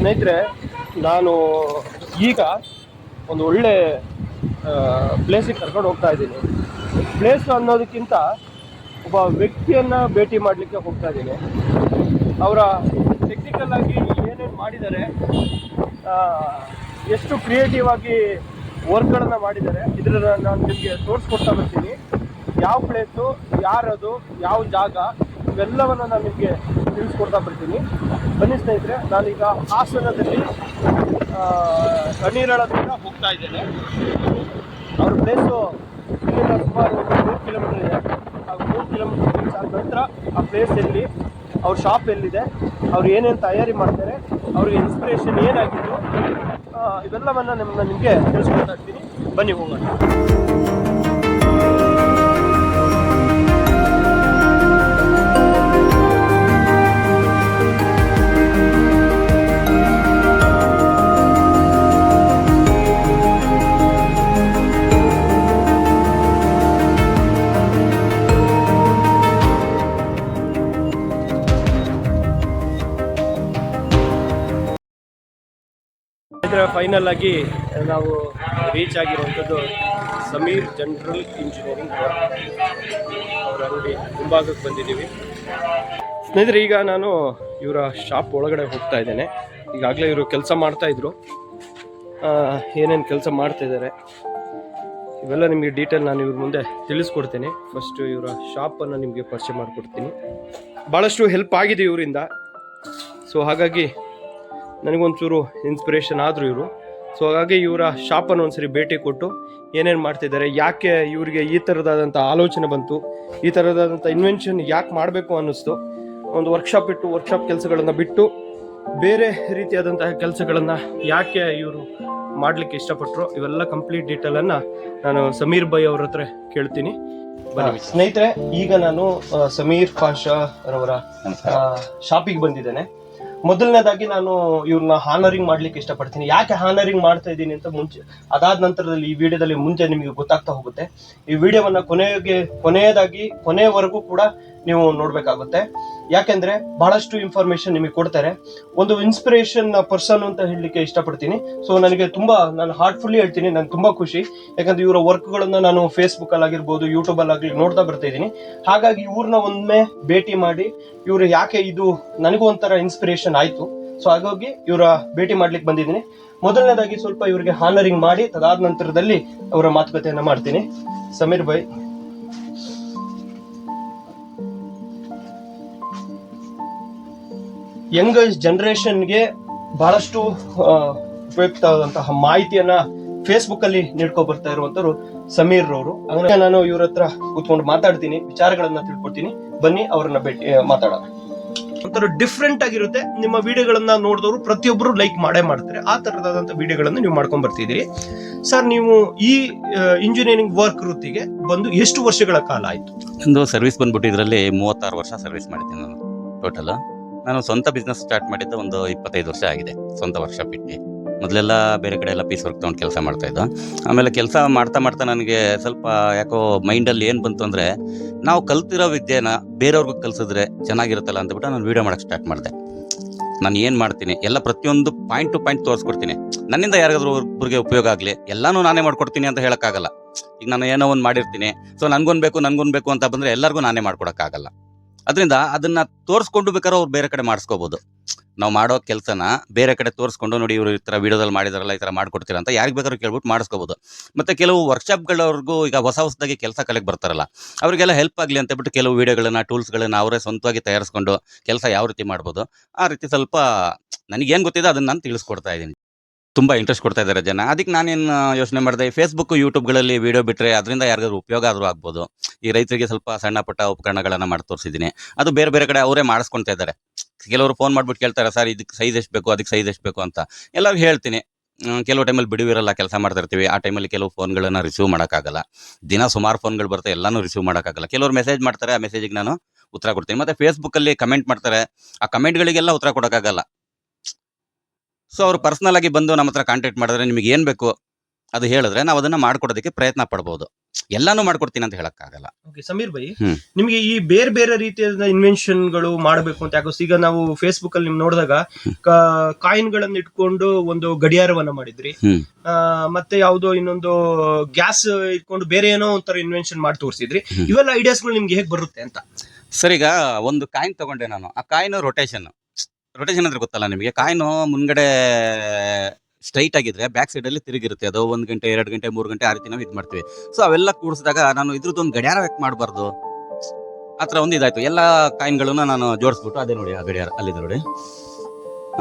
ಸ್ನೇಹಿತರೆ, ನಾನು ಈಗ ಒಂದು ಒಳ್ಳೆ ಪ್ಲೇಸಿಗೆ ಕರ್ಕೊಂಡು ಹೋಗ್ತಾ ಇದ್ದೀನಿ. ಪ್ಲೇಸ್ ಅನ್ನೋದಕ್ಕಿಂತ ಒಬ್ಬ ವ್ಯಕ್ತಿಯನ್ನು ಭೇಟಿ ಮಾಡಲಿಕ್ಕೆ ಹೋಗ್ತಾ ಇದ್ದೀನಿ. ಅವರ ಟೆಕ್ನಿಕಲ್ ಆಗಿ ಏನೇನು ಮಾಡಿದ್ದಾರೆ ಎಷ್ಟು ಕ್ರಿಯೇಟಿವ್ ಆಗಿ ವರ್ಕ್ಗಳನ್ನು ಮಾಡಿದ್ದಾರೆ ಇದರ ನಾನು ನಿಮಗೆ ತೋರಿಸ್ಕೊಡ್ತಾ ಬರ್ತೀನಿ. ಯಾವ ಪ್ಲೇಸು ಯಾರದು, ಯಾವ ಜಾಗ, ಇವೆಲ್ಲವನ್ನು ನಾನು ನಿಮಗೆ ತಿಳಿಸ್ಕೊಡ್ತಾ ಬರ್ತೀನಿ. ಬನ್ನಿ ಸ್ನೇಹಿತರೆ, ನಾನೀಗ ಹಾಸನದಲ್ಲಿ ಕಣ್ಣೀರಳದಿಂದ ಹೋಗ್ತಾ ಇದ್ದೇನೆ. ಅವ್ರ ಪ್ಲೇಸು ಇಲ್ಲಿಂದ ಸುಮಾರು ಒಂದು ಮೂರು ಕಿಲೋಮೀಟರ್ ಇದೆ. ಆ ಮೂರು ಕಿಲೋಮೀಟರ್ ರೀಚ್ ಆದ ನಂತರ ಆ ಪ್ಲೇಸ್ ಎಲ್ಲಿ, ಅವ್ರ ಶಾಪ್ ಎಲ್ಲಿದೆ, ಅವ್ರು ಏನೇನು ತಯಾರಿ ಮಾಡ್ತಾರೆ, ಅವ್ರಿಗೆ ಇನ್ಸ್ಪಿರೇಷನ್ ಏನಾಗಿತ್ತು ಇವೆಲ್ಲವನ್ನು ನಿಮ್ಮನ್ನ ನಿಮಗೆ ತಿಳಿಸ್ಕೊಡ್ತಾ ಇರ್ತೀನಿ. ಬನ್ನಿ ಹೋಗೋಣ. ಇದರ ಫೈನಲ್ ಆಗಿ ನಾವು ರೀಚ್ ಆಗಿರುವಂಥದ್ದು ಸಮೀರ್ ಜನರಲ್ ಇಂಜಿನಿಯರಿಂಗ್ ಅವರ ಅಂಗಡಿ ಮುಂಭಾಗಕ್ಕೆ ಬಂದಿದ್ದೀವಿ. ಸ್ನೇಹಿತರೆ, ಈಗ ನಾನು ಇವರ ಶಾಪ್ ಒಳಗಡೆ ಹೋಗ್ತಾ ಇದ್ದೇನೆ. ಈಗಾಗಲೇ ಇವರು ಕೆಲಸ ಮಾಡ್ತಾ ಇದ್ರು. ಏನೇನು ಕೆಲಸ ಮಾಡ್ತಾ ಇದ್ದಾರೆ, ಇವೆಲ್ಲ ನಿಮಗೆ ಡೀಟೇಲ್ ನಾನು ಇವ್ರ ಮುಂದೆ ತಿಳಿಸ್ಕೊಡ್ತೀನಿ. ಫಸ್ಟ್ ಇವರ ಶಾಪನ್ನು ನಿಮಗೆ ಪರಿಚಯ ಮಾಡಿಕೊಡ್ತೀನಿ. ಭಾಳಷ್ಟು ಹೆಲ್ಪ್ ಆಗಿದೆ ಇವರಿಂದ. ಸೊ ಹಾಗಾಗಿ ನನಗೊಂಚೂರು ಇನ್ಸ್ಪಿರೇಷನ್ ಆದರು ಇವರು. ಸೊ ಹಾಗಾಗಿ ಇವರ ಶಾಪನ್ನು ಒಂದ್ಸರಿ ಭೇಟಿ ಕೊಟ್ಟು ಏನೇನು ಮಾಡ್ತಿದ್ದಾರೆ ಯಾಕೆ ಇವರಿಗೆ ಈ ಥರದಾದಂಥ ಆಲೋಚನೆ ಬಂತು ಈ ಥರದಾದಂಥ ಇನ್ವೆನ್ಷನ್ ಯಾಕೆ ಮಾಡಬೇಕು ಅನ್ನಿಸ್ತು ಒಂದು ವರ್ಕ್ಶಾಪ್ ಇಟ್ಟು ವರ್ಕ್ಶಾಪ್ ಕೆಲಸಗಳನ್ನು ಬಿಟ್ಟು ಬೇರೆ ರೀತಿಯಾದಂತಹ ಕೆಲಸಗಳನ್ನು ಯಾಕೆ ಇವರು ಮಾಡಲಿಕ್ಕೆ ಇಷ್ಟಪಟ್ಟರು ಇವೆಲ್ಲ ಕಂಪ್ಲೀಟ್ ಡೀಟೇಲನ್ನು ನಾನು ಸಮೀರ್ ಬೈ ಅವ್ರ ಹತ್ರ ಕೇಳ್ತೀನಿ. ಬನ್ನಿ. ಸ್ನೇಹಿತರೆ ಈಗ ನಾನು ಸಮೀರ್ ಪಾಷಾ ರವರ ಶಾಪಿಗೆ ಬಂದಿದ್ದೇನೆ. ಮೊದಲನೇದಾಗಿ ನಾನು ಇವ್ರನ್ನ ಹಾನರಿಂಗ್ ಮಾಡ್ಲಿಕ್ಕೆ ಇಷ್ಟಪಡ್ತೀನಿ. ಯಾಕೆ ಹಾನರಿಂಗ್ ಮಾಡ್ತಾ ಇದ್ದೀನಿ ಅಂತ ಮುಂಚೆ, ಅದಾದ ನಂತರದಲ್ಲಿ ಈ ವಿಡಿಯೋದಲ್ಲಿ ಮುಂಚೆ ನಿಮಗೆ ಗೊತ್ತಾಗ್ತಾ ಹೋಗುತ್ತೆ. ಈ ವಿಡಿಯೋವನ್ನ ಕೊನೆಗೆ, ಕೊನೆಯದಾಗಿ ಕೊನೆಯವರೆಗೂ ಕೂಡ ನೀವು ನೋಡ್ಬೇಕಾಗುತ್ತೆ. ಯಾಕೆಂದ್ರೆ ಬಹಳಷ್ಟು ಇನ್ಫಾರ್ಮೇಶನ್ ನಿಮಗೆ ಕೊಡ್ತಾರೆ. ಒಂದು ಇನ್ಸ್ಪಿರೇಷನ್ ಪರ್ಸನ್ ಅಂತ ಹೇಳಲಿಕ್ಕೆ ಇಷ್ಟಪಡ್ತೀನಿ. ಸೊ ನನಗೆ ತುಂಬಾ, ನಾನು ಹಾರ್ಟ್ಫುಲ್ಲಿ ಹೇಳ್ತೀನಿ, ನಂಗೆ ತುಂಬಾ ಖುಷಿ. ಯಾಕಂದ್ರೆ ಇವರ ವರ್ಕ್ಗಳನ್ನ ನಾನು ಫೇಸ್ಬುಕ್ ಅಲ್ಲಿ ಆಗಿರ್ಬೋದು ಯೂಟ್ಯೂಬ್ ಅಲ್ಲಿ ಆಗಲಿ ನೋಡ್ತಾ ಬರ್ತಾ ಇದ್ದೀನಿ. ಹಾಗಾಗಿ ಇವ್ರನ್ನ ಒಮ್ಮೆ ಭೇಟಿ ಮಾಡಿ, ಇವ್ರು ಯಾಕೆ ಇದು ನನಗೂ ಒಂಥರ ಇನ್ಸ್ಪಿರೇಷನ್ ಆಯ್ತು. ಸೊ ಹಾಗಾಗಿ ಇವರ ಭೇಟಿ ಮಾಡ್ಲಿಕ್ಕೆ ಬಂದಿದ್ದೀನಿ. ಮೊದಲನೇದಾಗಿ ಸ್ವಲ್ಪ ಇವರಿಗೆ ಹಾನರಿಂಗ್ ಮಾಡಿ, ತದಾದ ನಂತರದಲ್ಲಿ ಅವರ ಮಾತುಕತೆಯನ್ನು ಮಾಡ್ತೀನಿ. ಸಮೀರ್ ಬೈ ಯಂಗ್ ಜನರೇಷನ್ಗೆ ಬಹಳಷ್ಟು ಉಪಯುಕ್ತ ಉಪಯುಕ್ತವಾದಂತಹ ಮಾಹಿತಿಯನ್ನ ಫೇಸ್ಬುಕ್ ಅಲ್ಲಿ ನೀಡ್ಕೊ ಬರ್ತಾ ಇರುವಂತವ್ರು ಸಮೀರ್ ರವರು. ಹಂಗ ನಾನು ಇವ್ರ ಹತ್ರ ಕೂತ್ಕೊಂಡು ಮಾತಾಡ್ತೀನಿ, ವಿಚಾರಗಳನ್ನ ತಿಳ್ಕೊಡ್ತೀನಿ. ಬನ್ನಿ, ಅವ್ರನ್ನ ಭೇಟಿ ಮಾತಾಡೋಣ. ಒಂಥರ ಡಿಫ್ರೆಂಟ್ ಆಗಿರುತ್ತೆ. ನಿಮ್ಮ ವಿಡಿಯೋಗಳನ್ನ ನೋಡಿದವರು ಪ್ರತಿಯೊಬ್ಬರು ಲೈಕ್ ಮಾಡೇ ಮಾಡ್ತಾರೆ. ಆ ತರದಾದಂತ ವಿಡಿಯೋಗಳನ್ನು ನೀವು ಮಾಡ್ಕೊಂಡ್ ಬರ್ತಿದ್ದೀರಿ. ಸರ್, ನೀವು ಈ ಇಂಜಿನಿಯರಿಂಗ್ ವರ್ಕ್ ವೃತ್ತಿಗೆ ಬಂದು ಎಷ್ಟು ವರ್ಷಗಳ ಕಾಲ ಆಯ್ತು? ನಂದು ಸರ್ವಿಸ್ ಬಂದ್ಬಿಟ್ಟು ಇದರಲ್ಲಿ ಮೂವತ್ತಾರು ವರ್ಷ ಸರ್ವಿಸ್ ಮಾಡಿದ್ದೀನಿ ನಾನು ಟೋಟಲ್ ನಾನು ಸ್ವಂತ ಬಿಸ್ನೆಸ್ ಸ್ಟಾರ್ಟ್ ಮಾಡಿದ್ದು ಒಂದು ಇಪ್ಪತ್ತೈದು ವರ್ಷ ಆಗಿದೆ. ಸ್ವಂತ ವರ್ಕ್ಶಾಪ್ ಇಟ್ಟು. ಮೊದಲೆಲ್ಲ ಬೇರೆ ಕಡೆ ಎಲ್ಲ ಪೀಸ್ ವರ್ಕ್ ತೊಗೊಂಡು ಕೆಲಸ ಮಾಡ್ತಾ ಇದ್ದು. ಆಮೇಲೆ ಕೆಲಸ ಮಾಡ್ತಾ ಮಾಡ್ತಾ ನನಗೆ ಸ್ವಲ್ಪ ಯಾಕೋ ಮೈಂಡಲ್ಲಿ ಏನು ಬಂತು ಅಂದರೆ, ನಾವು ಕಲ್ತಿರೋ ವಿದ್ಯೆನ ಬೇರೆಯವ್ರಿಗೂ ಕಲಿಸಿದ್ರೆ ಚೆನ್ನಾಗಿರುತ್ತಲ್ಲ ಅಂದ್ಬಿಟ್ಟು ನಾನು ವೀಡಿಯೋ ಮಾಡೋಕ್ಕೆ ಸ್ಟಾರ್ಟ್ ಮಾಡಿದೆ. ನಾನು ಏನು ಮಾಡ್ತೀನಿ? ಎಲ್ಲ ಪ್ರತಿಯೊಂದು ಪಾಯಿಂಟ್ ಟು ಪಾಯಿಂಟ್ ತೋರಿಸ್ಕೊಡ್ತೀನಿ. ನನ್ನಿಂದ ಯಾರಿಗಾದ್ರೂ ಒಬ್ಬರಿಗೆ ಉಪಯೋಗ ಆಗಲಿ, ಎಲ್ಲನೂ ನಾನೇ ಮಾಡ್ಕೊಡ್ತೀನಿ ಅಂತ ಹೇಳೋಕ್ಕಾಗಲ್ಲ ಈಗ ನಾನು ಏನೋ ಒಂದು ಮಾಡಿರ್ತೀನಿ. ಸೊ ನನಗೊಂದು ಬೇಕು ನನಗೊಂದು ಬೇಕು ಅಂತ ಬಂದರೆ ಎಲ್ಲರಿಗೂ ನಾನೇ ಮಾಡ್ಕೊಡೋಕ್ಕಾಗಲ್ಲ ಅದರಿಂದ ಅದನ್ನ ತೋರಿಸ್ಕೊಂಡು ಬೇಕಾದ್ರೆ ಅವ್ರು ಬೇರೆ ಕಡೆ ಮಾಡಿಸ್ಕೋಬಹುದು ನಾವು ಮಾಡೋ ಕೆಲಸನ ಬೇರೆ ಕಡೆ ತೋರಿಸ್ಕೊಂಡು ನೋಡಿ ಇವರು ಈ ಥರ ವಿಡಿಯೋದಲ್ಲಿ ಮಾಡಿದಾರಲ್ಲ, ಈ ಥರ ಮಾಡ್ಕೊಡ್ತೀರಾ ಅಂತ ಯಾರಿಗೆ ಬೇಕಾದ್ರೂ ಕೇಳ್ಬಿಟ್ಟು ಮಾಡಿಸ್ಕೋಬೋದು. ಮತ್ತು ಕೆಲವು ವರ್ಕ್ಶಾಪ್ಗಳವ್ರಿಗೂ ಈಗ ಹೊಸ ಹೊಸದಾಗಿ ಕೆಲಸ ಕಲೆಗೆ ಬರ್ತಾರಲ್ಲ, ಅವರಿಗೆಲ್ಲ ಹೆಲ್ಪ್ ಆಗಲಿ ಅಂತ ಬಿಟ್ಟು ಕೆಲವು ವೀಡಿಯೋಗಳನ್ನ, ಟೂಲ್ಸ್ಗಳನ್ನ ಅವರೇ ಸ್ವಂತವಾಗಿ ತಯಾರಿಸ್ಕೊಂಡು ಕೆಲಸ ಯಾವ ರೀತಿ ಮಾಡ್ಬೋದು, ಆ ರೀತಿ ಸ್ವಲ್ಪ ನನಗೇನು ಗೊತ್ತಿದೆ ಅದನ್ನು ನಾನು ತಿಳಿಸ್ಕೊಡ್ತಾ ಇದ್ದೀನಿ. ತುಂಬ ಇಂಟ್ರೆಸ್ಟ್ ಕೊಡ್ತಾ ಇದ್ದಾರೆ ಜನ. ಅದಕ್ಕೆ ನಾನೇನು ಯೋಚನೆ ಮಾಡಿದೆ ಫೇಸ್ಬುಕ್ ಯೂಟ್ಯೂಬ್ಗಳಲ್ಲಿ ವಿಡಿಯೋ ಬಿಟ್ಟರೆ ಅದರಿಂದ ಯಾರಿಗಾದ್ರು ಉಪಯೋಗ ಆದರೂ ಆಗ್ಬೋದು. ಈ ರೈತರಿಗೆ ಸ್ವಲ್ಪ ಸಣ್ಣ ಪುಟ್ಟ ಉಪಕರಣಗಳನ್ನು ಮಾಡಿ ತೋರಿಸಿದ್ದೀನಿ. ಅದು ಬೇರೆ ಬೇರೆ ಕಡೆ ಅವರೇ ಮಾಡಿಸ್ಕೊಳ್ತಾ ಇದ್ದಾರೆ. ಕೆಲವರು ಫೋನ್ ಮಾಡಿಬಿಟ್ಟು ಕೇಳ್ತಾರೆ, ಸರ್, ಇದಕ್ಕೆ ಸೈಜ್ ಎಷ್ಟು ಬೇಕು, ಅದಕ್ಕೆ ಸೈಜ್ ಎಷ್ಟು ಬೇಕು ಅಂತ. ಎಲ್ಲರಿಗೂ ಹೇಳ್ತೀನಿ. ಕೆಲವು ಟೈಮಲ್ಲಿ ಬಿಡುವಿರಲ್ಲ, ಕೆಲಸ ಮಾಡ್ತಾ ಇರ್ತೀವಿ. ಆ ಟೈಮಲ್ಲಿ ಕೆಲವು ಫೋನ್ಗಳನ್ನು ರಿಸೀವ್ ಮಾಡೋಕ್ಕಾಗಲ್ಲ. ದಿನ ಸುಮಾರು ಫೋನ್ಗಳು ಬರುತ್ತೆ, ಎಲ್ಲನೂ ರಿಸೀವ್ ಮಾಡೋಕ್ಕಾಗಲ್ಲ. ಕೆಲವರು ಮೆಸೇಜ್ ಮಾಡ್ತಾರೆ, ಆ ಮೆಸೇಜಿಗೆ ನಾನು ಉತ್ತರ ಕೊಡ್ತೀನಿ. ಮತ್ತು ಫೇಸ್ಬುಕ್ಕಲ್ಲಿ ಕಮೆಂಟ್ ಮಾಡ್ತಾರೆ. ಆ ಕಮೆಂಟ್ಗಳಿಗೆಲ್ಲ ಉತ್ತರ ಕೊಡೋಕ್ಕಾಗಲ್ಲ. ಸೊ ಅವರು ಪರ್ಸ್ನಲ್ ಆಗಿ ಬಂದು ನಮ್ಮ ಹತ್ರ ಕಾಂಟ್ಯಾಕ್ಟ್ ಮಾಡಿದ್ರೆ ನಿಮಗೆ ಏನು ಬೇಕು ಅದು ಹೇಳಿದ್ರೆ ನಾವು ಅದನ್ನ ಮಾಡ್ಕೊಡೋದಕ್ಕೆ ಪ್ರಯತ್ನ ಪಡ್ಬೋದು. ಎಲ್ಲಾನು ಮಾಡ್ಕೊಡ್ತೀನಿ ಅಂತ ಹೇಳಕ್ಕಾಗಲ್ಲ ಓಕೆ ಸಮೀರ್ ಬೈ ಹ್ಮ್. ನಿಮಗೆ ಈ ಬೇರೆ ಬೇರೆ ರೀತಿಯಾದ ಇನ್ವೆನ್ಷನ್ಗಳು ಮಾಡಬೇಕು ಅಂತ ಯಾಕೋ ಈಗ ನಾವು ಫೇಸ್ಬುಕ್ ಅಲ್ಲಿ ನಿಮ್ ನೋಡಿದಾಗ ಕಾಯಿನ್ ಗಳನ್ನ ಇಟ್ಕೊಂಡು ಒಂದು ಗಡಿಯಾರವನ್ನ ಮಾಡಿದ್ರಿ. ಹ್ಮ್. ಆ, ಮತ್ತೆ ಯಾವ್ದೋ ಇನ್ನೊಂದು ಗ್ಯಾಸ್ ಇಟ್ಕೊಂಡು ಬೇರೆ ಏನೋ ಒಂಥರ ಇನ್ವೆನ್ಷನ್ ಮಾಡಿ ತೋರಿಸಿದ್ರಿ. ಇವೆಲ್ಲ ಐಡಿಯಾಸ್ ಐಡಿಯಾಸ್ಗಳು ನಿಮ್ಗೆ ಹೇಗೆ ಬರುತ್ತೆ ಅಂತ? ಸರ್ ಈಗ ಒಂದು ಕಾಯಿನ್ ತಗೊಂಡೆ ನಾನು. ಆ ಕಾಯಿನ್ ರೊಟೇಷನ್ ರೊಟೇಷನ್ ಅಂದ್ರೆ ಗೊತ್ತಲ್ಲ ನಿಮಗೆ? ಕಾಯಿನು ಮುಂದ್ಗಡೆ ಸ್ಟ್ರೈಟ್ ಆಗಿದ್ರೆ ಬ್ಯಾಕ್ ಸೈಡ್ ಅಲ್ಲಿ ತಿರುಗಿರುತ್ತೆ. ಅದು ಒಂದು ಗಂಟೆ ಎರಡು ಗಂಟೆ ಮೂರು ಗಂಟೆ ಆ ರೀತಿ ನಾವು ಇದು ಮಾಡ್ತೀವಿ. ಸೊ ಅವೆಲ್ಲ ಕೂಡಿಸಿದಾಗ ನಾನು ಇದ್ರದ್ದು ಒಂದು ಗಡಿಯಾರ ವ್ಯಕ್ತ ಮಾಡಬಾರ್ದು? ಆ ಥರ ಒಂದು ಇದಾಯ್ತು. ಎಲ್ಲ ಕಾಯಿನ್ಗಳನ್ನ ನಾನು ಜೋಡಿಸ್ಬಿಟ್ಟು ಅದೇ ನೋಡಿ ಆ ಗಡಿಯಾರ ಅಲ್ಲಿದೆ ನೋಡಿ.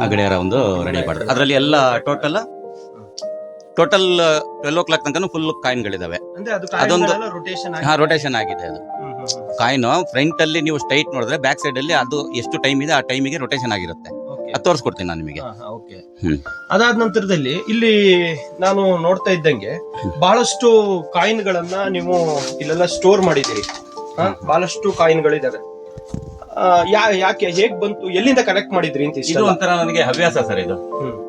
ಆ ಗಡಿಯಾರ ಒಂದು ರೆಡಿ ಮಾಡಿದೆ. ಅದರಲ್ಲಿ ಎಲ್ಲ total total twelve o'clock ತನಕ ಫುಲ್ ಕಾಯಿನ್ಗಳಿದಾವೆ. ಅದೊಂದು- ರೊಟೇಷನ್ ಆಗಿದೆ. ಅದು. ಕಾಯಿನ್ ಫ್ರಂಟ್ ಅಲ್ಲಿ ನೀವು ಸ್ಟ್ರೈಟ್ ನೋಡಿದ್ರೆ ಬ್ಯಾಕ್ ಸೈಡ್ ಅಲ್ಲಿ ಅದು ಎಷ್ಟು ಟೈಮ್ ಇದೆ ಆ ಟೈಮಿಗೆ ರೊಟೇಷನ್ ಆಗಿರುತ್ತೆ. ಅದು ತೋರಿಸ್ಕೊಡ್ತೀನಿ ನಾನು ನಿಮಗೆ. ಅದಾದ ನಂತರದಲ್ಲಿ ಇಲ್ಲಿ ನಾನು ನೋಡ್ತಾ ಇದ್ದಂಗೆ ಬಹಳಷ್ಟು ಕಾಯಿನ್ ಗಳನ್ನ ನೀವು ಇಲ್ಲೆಲ್ಲ ಸ್ಟೋರ್ ಮಾಡಿದ್ದೀರಿ. ಹಾ, ಬಹಳಷ್ಟು ಕಾಯಿನ್ ಗಳಿದಾವೆ. ಯಾ- ಯಾಕೆ ಹೇಗ್ ಬಂತು ಎಲ್ಲಿಂದ ಕನೆಕ್ಟ್ ಮಾಡಿದ್ರಿ ಅಂತ ಇದು? ಒಂಥರ ನನಗೆ ಹವ್ಯಾಸ ಸರ್ ಇದು. ಹ್ಮ್.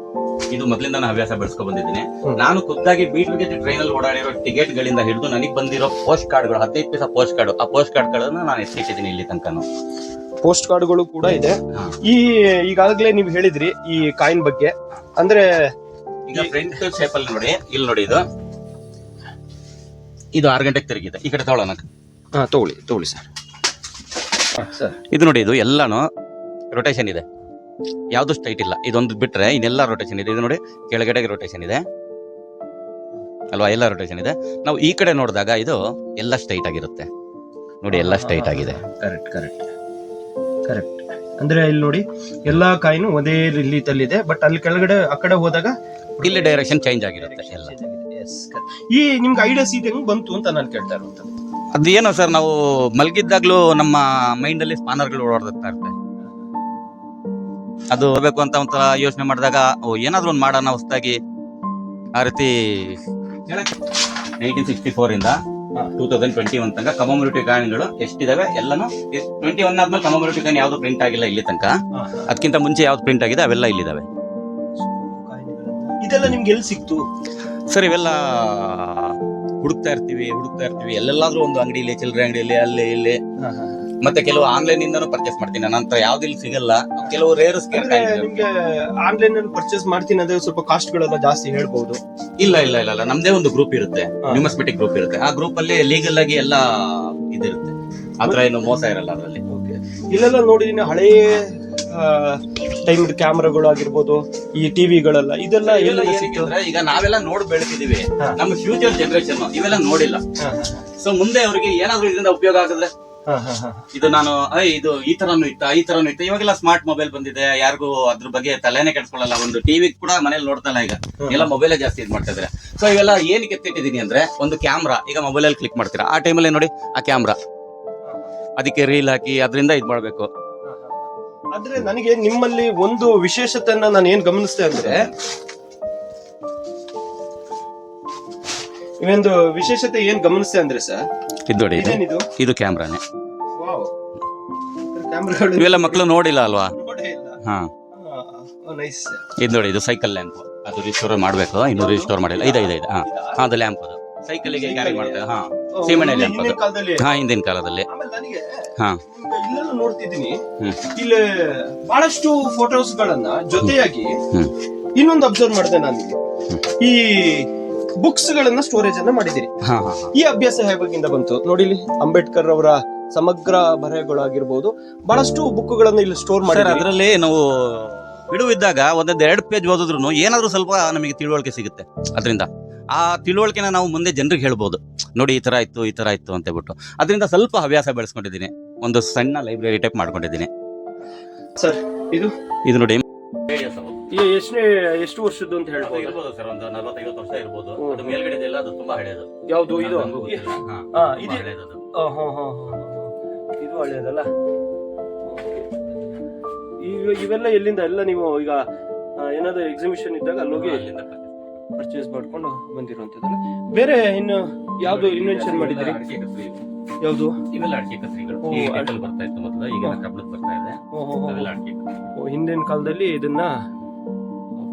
ಇದು ಮೊದಲಿಂದ ನಾನು ಹವ್ಯಾಸ ಬೆಳೆಸ್ಕೊ ಬಂದಿದ್ದೀನಿ. ನಾನು ಖುದ್ದಾಗಿ ಬೀಟ್ಗೆ ಟ್ರೈನ್ ಅಲ್ಲಿ ಓಡಾಡಿರೋ ಟಿಕೆಟ್ ಗಳಿಂದ ಹಿಡಿದು ನನಗೆ ಬಂದಿರೋ ಪೋಸ್ಟ್ ಕಾರ್ಡ್ಗಳು ಹದಿನೈದು ಪೈಸಾ ಪೋಸ್ಟ್ ಕಾರ್ಡ್ ಆ ಪೋಸ್ಟ್ ಕಾರ್ಡ್ ಗಳನ್ನ ನಾನು ಎತ್ತಿಟ್ಟಿದ್ದೀನಿ ಇಲ್ಲಿ ತನಕನು. ಪೋಸ್ಟ್ ಕಾರ್ಡ್ಗಳು ಕೂಡ ಇದೆ. ಈ ಈಗಾಗಲೇ ನೀವು ಹೇಳಿದ್ರಿ ಈ ಕಾಯಿನ್ ಬಗ್ಗೆ. ಅಂದ್ರೆ ಈಗ ಫ್ರಂಟ್ ಶೇಪ್ ಅಲ್ಲಿ ನೋಡಿ ಇಲ್ಲಿ ನೋಡಿ ಇದು. ಇದು ಆರು ಗಂಟೆಗೆ ತಿರುಗಿದೆ. ಈ ಕಡೆ ತಗೊಳ್ಳೋಣ. ಹಾ ತಗೊಳ್ಳಿ ತಗೊಳ್ಳಿ ಸರ್. ಸರ್ ಇದು ನೋಡಿ ಇದು ಎಲ್ಲಾನು ರೊಟೇಷನ್ ಇದೆ. ಯಾವುದು ಸ್ಟ್ರೈಟ್ ಇಲ್ಲ. ಇದೊಂದು ಬಿಟ್ರೆ ಇನ್ನೆಲ್ಲ ರೊಟೇಷನ್ ಇದೆ. ಇದು ನೋಡಿ ಕೆಳಗಡೆಗೆ ರೊಟೇಷನ್ ಇದೆ. ಅಲ್ವಾ? ಎಲ್ಲ ರೊಟೇಷನ್ ಇದೆ. ನಾವು ಈ ಕಡೆ ನೋಡಿದಾಗ ಇದು ಎಲ್ಲ ಸ್ಟ್ರೈಟ್ ಆಗಿರುತ್ತೆ. ನೋಡಿ ಎಲ್ಲ ಸ್ಟ್ರೈಟ್ ಆಗಿದೆ. ಕರೆಕ್ಟ್ ಕರೆಕ್ಟ್ ಕರೆಕ್ಟ್ ಅಂದ್ರೆ ಇಲ್ಲಿ ನೋಡಿ ಎಲ್ಲಾ ಕಾಯಿನು ಒಂದೇ ಇದೆ ಬಟ್ ಅಲ್ಲಿ ಕೆಳಗಡೆ ಆ ಕಡೆ ಹೋದಾಗ ಇಲ್ಲಿ ಡೈರೆಕ್ಷನ್ ಚೇಂಜ್ ಆಗಿರುತ್ತೆ ಎಲ್ಲ. ಈ ನಿಮ್ಗೆ ಐಡಿಯಾಸ್ ಇದೆ ಹೆಂಗ್ ಬಂತು ಅಂತ ನಾನು ಕೇಳ್ತಾ ಇರುವಂತದ್ದು ಅದೇನೋ ಸರ್ ನಾವು ಮಲಗಿದ್ದಾಗ್ಲೂ ನಮ್ಮ ಮೈಂಡ್ ಅಲ್ಲಿ ಸ್ಪಾನರ್ಗಳು ಓಡಾಡ್ತಾ ಇರುತ್ತೆ ಅದು ಹೋಗ್ಬೇಕು ಅಂತ ಒಂಥರ ಯೋಚನೆ ಮಾಡಿದಾಗ ಓ ಏನಾದ್ರೂ ಒಂದು ಮಾಡೋಣ ಹೊಸದಾಗಿ. ಆ ರೀತಿ ನೈನ್ಟೀನ್ ಸಿಕ್ಸ್ಟಿ ಫೋರ್ ಇಂದ. ಟೂ ತೌಸಂಡ್ ಟ್ವೆಂಟಿ ಒನ್ ತನಕ ಕಮಮೋರಿಟಿ ಕಾಯಿನ್ಗಳು ಎಷ್ಟಿದಾವೆ ಎಲ್ಲಾನು ಟ್ವೆಂಟಿ ಒನ್ ಆದ್ಮೇಲೆ ಕಮಮೋರಿಟಿ ಕಾಯಿನ್ ಯಾವ್ದು ಪ್ರಿಂಟ್ ಆಗಿಲ್ಲ ಇಲ್ಲಿ ತನಕ. ಅದಕ್ಕಿಂತ ಮುಂಚೆ ಯಾವ್ದು ಪ್ರಿಂಟ್ ಆಗಿದೆ ಅವೆಲ್ಲ ಇಲ್ಲಿದಾವೆ. ಇದೆಲ್ಲ ನಿಮ್ಗೆ ಎಲ್ಲಿ ಸಿಕ್ತು? ಸರ್ ಇವೆಲ್ಲ ಹುಡುಕ್ತಾ ಇರ್ತೀವಿ ಹುಡುಕ್ತಾ ಇರ್ತೀವಿ. ಎಲ್ಲೆಲ್ಲಾದ್ರೂ ಒಂದು ಅಂಗಡಿಲಿ ಚಿಲ್ಲರೆ ಅಂಗಡಿಯಲ್ಲಿ ಅಲ್ಲಿ ಇಲ್ಲಿ. ಮತ್ತೆ ಕೆಲವು ಆನ್ಲೈನ್ ಇಂದನೂ ಪರ್ಚೇಸ್ ಮಾಡ್ತೀನಿ. ನಂತರ ಯಾವ್ದು ಇಲ್ಲಿ ಸಿಗಲ್ಲ. ಕೆಲವು ರೇರ್ ಅಂದ್ರೆ ನಿಮ್ಗೆ ಆನ್ಲೈನ್ ಅಲ್ಲಿ ಪರ್ಚೇಸ್ ಮಾಡ್ತೀನಿ ಅಂದ್ರೆ ಸ್ವಲ್ಪ ಕಾಸ್ಟ್ ಗಳೆಲ್ಲ ಜಾಸ್ತಿ ಹೇಳ್ಬಹುದು ಇಲ್ಲ ಇಲ್ಲ ಇಲ್ಲ ಇಲ್ಲ. ನಮ್ದೇ ಒಂದು ಗ್ರೂಪ್ ಇರುತ್ತೆ. ನ್ಯೂಮಸ್ಮೆಟಿಕ್ ಗ್ರೂಪ್ ಇರುತ್ತೆ. ಆ ಗ್ರೂಪ್ ಅಲ್ಲಿ ಲೀಗಲ್ ಆಗಿ ಎಲ್ಲ ಇದಿರುತ್ತೆ. ಆತರ ಏನು ಮೋಸ ಇರಲ್ಲ ಅದರಲ್ಲಿ. ಇಲ್ಲೆಲ್ಲ ನೋಡಿದೀನಿ ಹಳೇ ಟೈಮ್ ಕ್ಯಾಮ್ರಾಗಳು ಆಗಿರ್ಬೋದು ಈ ಟಿವಿಗಳೆಲ್ಲ ಇದೆಲ್ಲ ಎಲ್ಲ ಈಗ ನಾವೆಲ್ಲ ನೋಡ್ ಬೆಳೆದಿದೀವಿ ನಮ್ಮ ಫ್ಯೂಚರ್ ಜನರೇಷನ್ ಇವೆಲ್ಲ ನೋಡಿಲ್ಲ. ಸೊ ಮುಂದೆ ಅವರಿಗೆ ಏನಾದ್ರೂ ಇದರಿಂದ ಉಪಯೋಗ ಆಗಿದ್ರೆ? ಇದು ನಾನು ಇದು ಈ ತರನು ಇತ್ತ ಈ ತರನು ಇತ್ತ. ಇವಾಗೆಲ್ಲ ಸ್ಮಾರ್ಟ್ ಮೊಬೈಲ್ ಬಂದಿದೆ ಯಾರಿಗೂ ಅದ್ರ ಬಗ್ಗೆ ತಲೆನೇ ಕೆಡ್ಸ್ಕೊಳ್ಳಲ್ಲ. ಒಂದು ಟಿವಿ ಕೂಡ ಮನೇಲಿ ನೋಡ್ತಾನೆ ಈಗ. ಎಲ್ಲ ಮೊಬೈಲೇ ಜಾಸ್ತಿ ಇದು ಮಾಡ್ತಾ ಇದ್ರೆ. ಸೊ ಇವೆಲ್ಲ ಏನ್ ಕೆತ್ತಿಟ್ಟಿದೀನಿ ಅಂದ್ರೆ ಒಂದು ಕ್ಯಾಮ್ರಾ ಈಗ ಮೊಬೈಲ್ ಅಲ್ಲಿ ಕ್ಲಿಕ್ ಮಾಡ್ತೀರಾ? ಆ ಟೈಮಲ್ಲಿ ನೋಡಿ ಆ ಕ್ಯಾಮ್ರಾ ಅದಕ್ಕೆ ರೀಲ್ ಹಾಕಿ ಅದರಿಂದ ಇದು ಮಾಡ್ಬೇಕು. ಆದ್ರೆ ನನಗೆ ನಿಮ್ಮಲ್ಲಿ ಒಂದು ವಿಶೇಷತೆಯನ್ನ ನಾನು ಏನ್ ಗಮನಿಸ್ತೆ ಅಂದ್ರೆ ಇವೊಂದು ವಿಶೇಷತೆ ಏನ್ ಗಮನಿಸ್ತೆ ಅಂದ್ರೆ ಸರ್ ಇದು ನೋಡಿ ಇದು. ಇದೇನಿದು ಇದು ಕ್ಯಾಮ್ರಾನೇ. ವಾವ್. ಕ್ಯಾಮ್ರಾಗಳು. ಇವೆಲ್ಲ ಮಕ್ಕಳು ನೋಡಿಲ್ಲ ಅಲ್ವಾ? ಹಾ. ನೈಸ್ ಇದು ನೋಡಿ ಇದು ಸೈಕಲ್ ಲ್ಯಾಂಪ್ ಅದು ರಿಸ್ಟೋರ್ ಮಾಡಬೇಕು. ಇನ್ನೂ ರಿಸ್ಟೋರ್ ಮಾಡಿಲ್ಲ. ಇದೆ ಇದೆ ಇದೆ. ಹಾ. ಹಾ ಅದು ಲ್ಯಾಂಪ್ ಅದು. ಸೈಕಲ್ಗೆ ಕ್ಯಾರಿ ಮಾಡ್ತಾರೆ ಹಾ. ಸೀಮೆಣ್ಣೆ ಲ್ಯಾಂಪ್ ಹಿಂದಿನ ಅದು. ಕಾಲದಲ್ಲಿ. ಹಾ ಹಿಂದಿನ ಕಾಲದಲ್ಲಿ. ಹಾಂ ನನಗೆ ಹಾ. ಈಗ ಇಲ್ಲೆಲ್ಲ ನೋಡ್ತಿದ್ದೀನಿ. ಹ್ಮ್. ಇಲ್ಲಿ ಬಹಳಷ್ಟು ಫೋಟೋಸ್ ಗಳನ್ನ ಜೊತೆಯಾಗಿ ಹ್ಮ್. ಇನ್ನೊಂದು ಅಬ್ಸರ್ವ್ ಮಾಡಿದೆ ನಾನು. ಈ ಬುಕ್ಸ್ ಗಳನ್ನ ಸ್ಟೋರೇಜ್ ಅನ್ನ ಮಾಡಿದಿರಿ ಹಾ ಹಾ ಹಾ. ಈ ಅಭ್ಯಾಸ ಹೇಗಿಂದ ಬಂತು? ನೋಡಿ ಇಲ್ಲಿ ಅಂಬೇಡ್ಕರ್ ಅವರ ಸಮಗ್ರ ಬರಹಗಳಾಗಿರ್ಬೋದು ಬಹಳಷ್ಟು ಬುಕ್ಗಳನ್ನು ಇಲ್ಲಿ ಸ್ಟೋರ್ ಸರ್ ಮಾಡಿ ಅದರಲ್ಲಿ ನಾವು ಬಿಡುವಿದ್ದಾಗ ಒಂದೊಂದು ಎರಡು ಪೇಜ್ ಓದಿದ್ರು ಏನಾದ್ರೂ ಸ್ವಲ್ಪ ನಮಗೆ ತಿಳುವಳಿಕೆ ಸಿಗುತ್ತೆ ಅದರಿಂದ. ಆ ತಿಳುವಳಿಕೆನ ನಾವು ಮುಂದೆ ಜನರಿಗೆ ಹೇಳ್ಬೋದು. ನೋಡಿ ಈ ತರ ಇತ್ತು ಈ ತರ ಇತ್ತು ಅಂತ ಹೇಳ್ಬಿಟ್ಟು. ಅದರಿಂದ ಸ್ವಲ್ಪ ಹವ್ಯಾಸ ಬೆಳೆಸ್ಕೊಂಡಿದ್ದೀನಿ. ಒಂದು ಸಣ್ಣ ಲೈಬ್ರರಿ ಟೈಪ್ ಮಾಡ್ಕೊಂಡಿದ್ದೀನಿ. ಸರ್ ಇದು? ಇದು ನೋಡಿ. ಎಷ್ಟನೇ ಎಷ್ಟು ವರ್ಷದ್ದು ಅಂತ ಹೇಳ್ಬೋದು? ಇರ್ಬೋದು ಸರ್ ಒಂದು ನಲವತ್ತೈವತ್ತು ವರ್ಷ ಇರ್ಬೋದು. ಹ್ಮ್. ಅದು ಮೇಲ್ಗಡೆ ಎಲ್ಲ ಅದು ತುಂಬಾ ಹಳೆಯದು ಯಾವುದು ಇದು? ಗೊತ್ತಿಲ್ಲ. ಹಾ, ಹಾ, ತುಂಬಾ ಇದೆ. ಹಳೆಯದದು. ಆ, ಹಾ, ಹಾ, ಹಾ, ಹಾ. ಇದು ಹಳೆಯದಲ್ಲ ಈಗ ಇವೆಲ್ಲ ಎಲ್ಲಿಂದ? ಎಲ್ಲ ನೀವು ಈಗ ಏನಾದ್ರೂ ಏನಾದ್ರು ಎಕ್ಸಿಬಿಷನ್ ಇದ್ದಾಗ ಅಲ್ಲಿ ಹೋಗಿ ಅಲ್ಲಿಂದ purchase ಪರ್ಚೇಸ್ ಮಾಡ್ಕೊಂಡು ಬಂದಿರುವಂತದ್ದಲ್ಲ ಬೇರೆ ಇನ್ನು ಯಾವ್ದು ಇನ್ವೆನ್ಷನ್ ಮಾಡಿದ್ರಿ? ಅಡಿಕೆ ಕತ್ರಿ. ಇವು. ಯಾವ್ದು? ಇವೆಲ್ಲ ಅಡಿಕೆ ಕತ್ರಿಗಳು. ಓ, ಈ ಅಡ್- ಟೇಬಲ್ ಬರ್ತಾ ಇತ್ತು ಮೊದಲು ಈಗ ಕಬ್ಬಣದ ಬರ್ತಾ ಇದೆ. ಹೋ, ಹೋ, ಅವೆಲ್ಲ ಅಡಿಕೆ ಕತ್ರಿ. ಓ, ಹಿಂದಿನ ಕಾಲದಲ್ಲಿ ಇದನ್ನ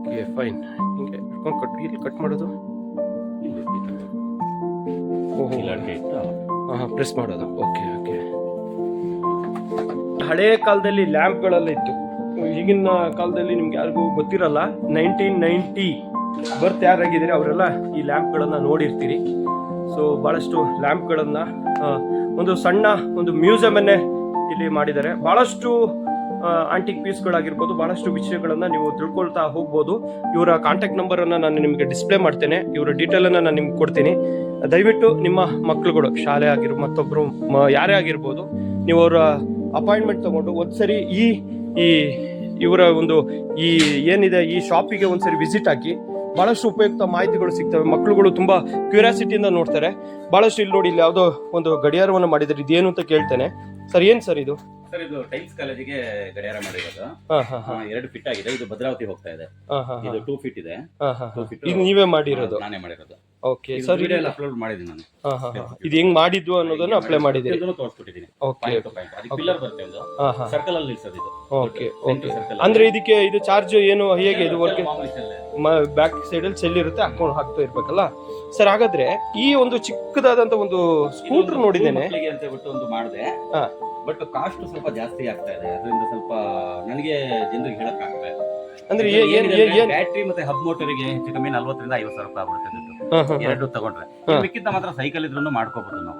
ಓಕೆ ಫೈನ್ ಹಿಂಗೆ ಹಿಡ್ಕೊಂಡು ಕಟ್ ಇಲ್ಲಿ ಕಟ್ ಮಾಡೋದು? ಓಹೋ. ಇಟ್ಟು ಹಾಂ ಪ್ರೆಸ್ ಮಾಡೋದು? ಓಕೆ ಓಕೆ ಹಳೆಯ ಕಾಲದಲ್ಲಿ ಲ್ಯಾಂಪ್ಗಳೆಲ್ಲ ಇತ್ತು. ಈಗಿನ ಕಾಲದಲ್ಲಿ ನಿಮ್ಗೆ ಯಾರಿಗೂ ಗೊತ್ತಿರಲ್ಲ ನೈನ್ಟೀನ್ ನೈಂಟಿ ಬರ್ತ್ ಯಾರಾಗಿದ್ದೀರಿ ಅವರೆಲ್ಲ ಈ ಲ್ಯಾಂಪ್ಗಳನ್ನು ನೋಡಿರ್ತೀರಿ. ಸೊ ಭಾಳಷ್ಟು ಲ್ಯಾಂಪ್ಗಳನ್ನು ಒಂದು ಸಣ್ಣ ಒಂದು ಮ್ಯೂಸಿಯಮನ್ನೇ ಇಲ್ಲಿ ಮಾಡಿದ್ದಾರೆ. ಭಾಳಷ್ಟು ಆಂಟಿಕ್ ಪೀಸ್ಗಳಾಗಿರ್ಬೋದು ಬಹಳಷ್ಟು ವಿಷಯಗಳನ್ನು ನೀವು ತಿಳ್ಕೊಳ್ತಾ ಹೋಗ್ಬೋದು. ಇವರ ಕಾಂಟ್ಯಾಕ್ಟ್ ನಂಬರನ್ನು ನಾನು ನಿಮಗೆ ಡಿಸ್ಪ್ಲೇ ಮಾಡ್ತೇನೆ. ಇವರ ಡೀಟೇಲನ್ನು ನಾನು ನಿಮ್ಗೆ ಕೊಡ್ತೀನಿ. ದಯವಿಟ್ಟು ನಿಮ್ಮ ಮಕ್ಕಳುಗಳು ಶಾಲೆ ಆಗಿರೋ ಮತ್ತೊಬ್ಬರು ಯಾರೇ ಆಗಿರ್ಬೋದು, ನೀವು ಅವರ ಅಪಾಯಿಂಟ್ಮೆಂಟ್ ತಗೊಂಡು ಒಂದ್ಸರಿ ಈ ಈ, ಇವರ ಒಂದು ಈ, ಏನಿದೆ, ಈ ಶಾಪಿಗೆ ಒಂದ್ಸರಿ ವಿಸಿಟ್ ಹಾಕಿ. ಬಹಳಷ್ಟು ಉಪಯುಕ್ತ ಮಾಹಿತಿಗಳು ಸಿಗ್ತವೆ. ಮಕ್ಕಳುಗಳು ತುಂಬಾ ಕ್ಯೂರಿಯಾಸಿಟಿಯಿಂದ ನೋಡ್ತಾರೆ. ಬಹಳಷ್ಟು ಇಲ್ಲಿ ನೋಡಿ, ಇಲ್ಲಿ ಯಾವುದೋ ಒಂದು ಗಡಿಯಾರವನ್ನು ಮಾಡಿದರೆ ಇದೇನು ಅಂತ ಕೇಳ್ತೇನೆ. ಸರ್ ಏನ್ ಸರ್ ಇದು? ಸರ್ ಇದು ಟೈಲ್ಸ್ ಕಾಲೇಜಿಗೆ ಗಡಿಯಾರ ಮಾಡಿರೋದು. ಹಾ ಹಾ ಹಾ. ಎರಡು ಫಿಟ್ ಆಗಿದೆ. ಇದು ಭದ್ರಾವತಿ ಹೋಗ್ತಾ ಇದೆ. ಹಾ ಹಾ ಇದು ಟೂ ಫಿಟ್ ಇದೆ. ಹಾ ಹಾ ಟೂ ಫಿಟ್ ಇದು ನೀವೇ ಮಾಡಿರೋದು? ನಾನೇ ಮಾಡಿರೋದು. ಓಕೆ ಸರ್ ವಿಡಿಯೋ ಎಲ್ಲ ಅಪ್ಲೋಡ್ ಮಾಡಿದ್ದೀನಿ ನಾನು. ಹಾ ಹಾ ಹಾ. ಇದು ಹೆಂಗ್ ಮಾಡಿದ್ವು ಅನ್ನೋದನ್ನ ಅಪ್ಲೈ ಮಾಡಿದ್ದೀರಿ. ಇದನ್ನು ತೋರಿಸ್ಬಿಟ್ಟಿದ್ದೀನಿ. ಓಕೆ ಪಾಯಿಂಟ್ ಪಾಯಿಂಟ್ ಅದಕ್ಕೆ ಪಿಲ್ಲರ್ ಬರುತ್ತೆ ಒಂದು. ಹಾ ಹಾ. ಸರ್ಕಲ್ ಅಲ್ಲಿ ನಿಲ್ಸೋದು ಇದು. ಓಕೆ ಓಕೆ ಸರ್ಕಲ್ ಅಂದ್ರೆ ಇದಕ್ಕೆ ಇದು ಚಾರ್ಜ್ ಏನು ಹೇಗೆ ಇದು ವರ್ಕ್ ಮಾಮೂಲಿ cell. ಬ್ಯಾಕ್ ಸೈಡ್ ಅಲ್ಲಿ ಸೆಲ್ ಇರುತ್ತೆ ಹಾಕೊಂಡು ಹಾಕ್ತಾ ಇರ್ಬೇಕಲ್ಲ ಸರ್ ಹಾಗಾದ್ರೆ ಈ ಒಂದು ಚಿಕ್ಕದಾದಂತ ಒಂದು ಸ್ಕೂಟರ್ ನೋಡಿದ್ದೇನೆ ಅಂತ ಹೇಳ್ಬಿಟ್ಟು ಒಂದು ಮಾಡಿದೆ. ಬಟ್ ಕಾಸ್ಟ್ ಸ್ವಲ್ಪ ಜಾಸ್ತಿ ಆಗ್ತಾ ಇದೆ ಅದರಿಂದ ಸ್ವಲ್ಪ ನನಗೆ ಜನರಿಗೆ ಹೇಳಕ್ ಆಗ್ತಾ ಇದೆ ಅಂದ್ರೆ ಏನ್ ಏನ್ ಏನ್ ಬ್ಯಾಟ್ರಿ ಮತ್ತೆ ಹಬ್ ಮೋಟರ್ಗೆ ಹೆಚ್ಚು ಕಮ್ಮಿ ನಲ್ವತ್ತರಿಂದ ಐವತ್ತು ಸಾವಿರ ರೂಪಾಯಿ ಆಗ್ಬಿಡುತ್ತೆ ದುಡ್ಡು. ಎರಡು ತಗೊಂಡ್ರೆ. ಮಿಕ್ಕಿದ್ದ ಮಾತ್ರ ಸೈಕಲ್ ಇದ್ರೂ ಮಾಡ್ಕೋಬಹುದು ನಾವು.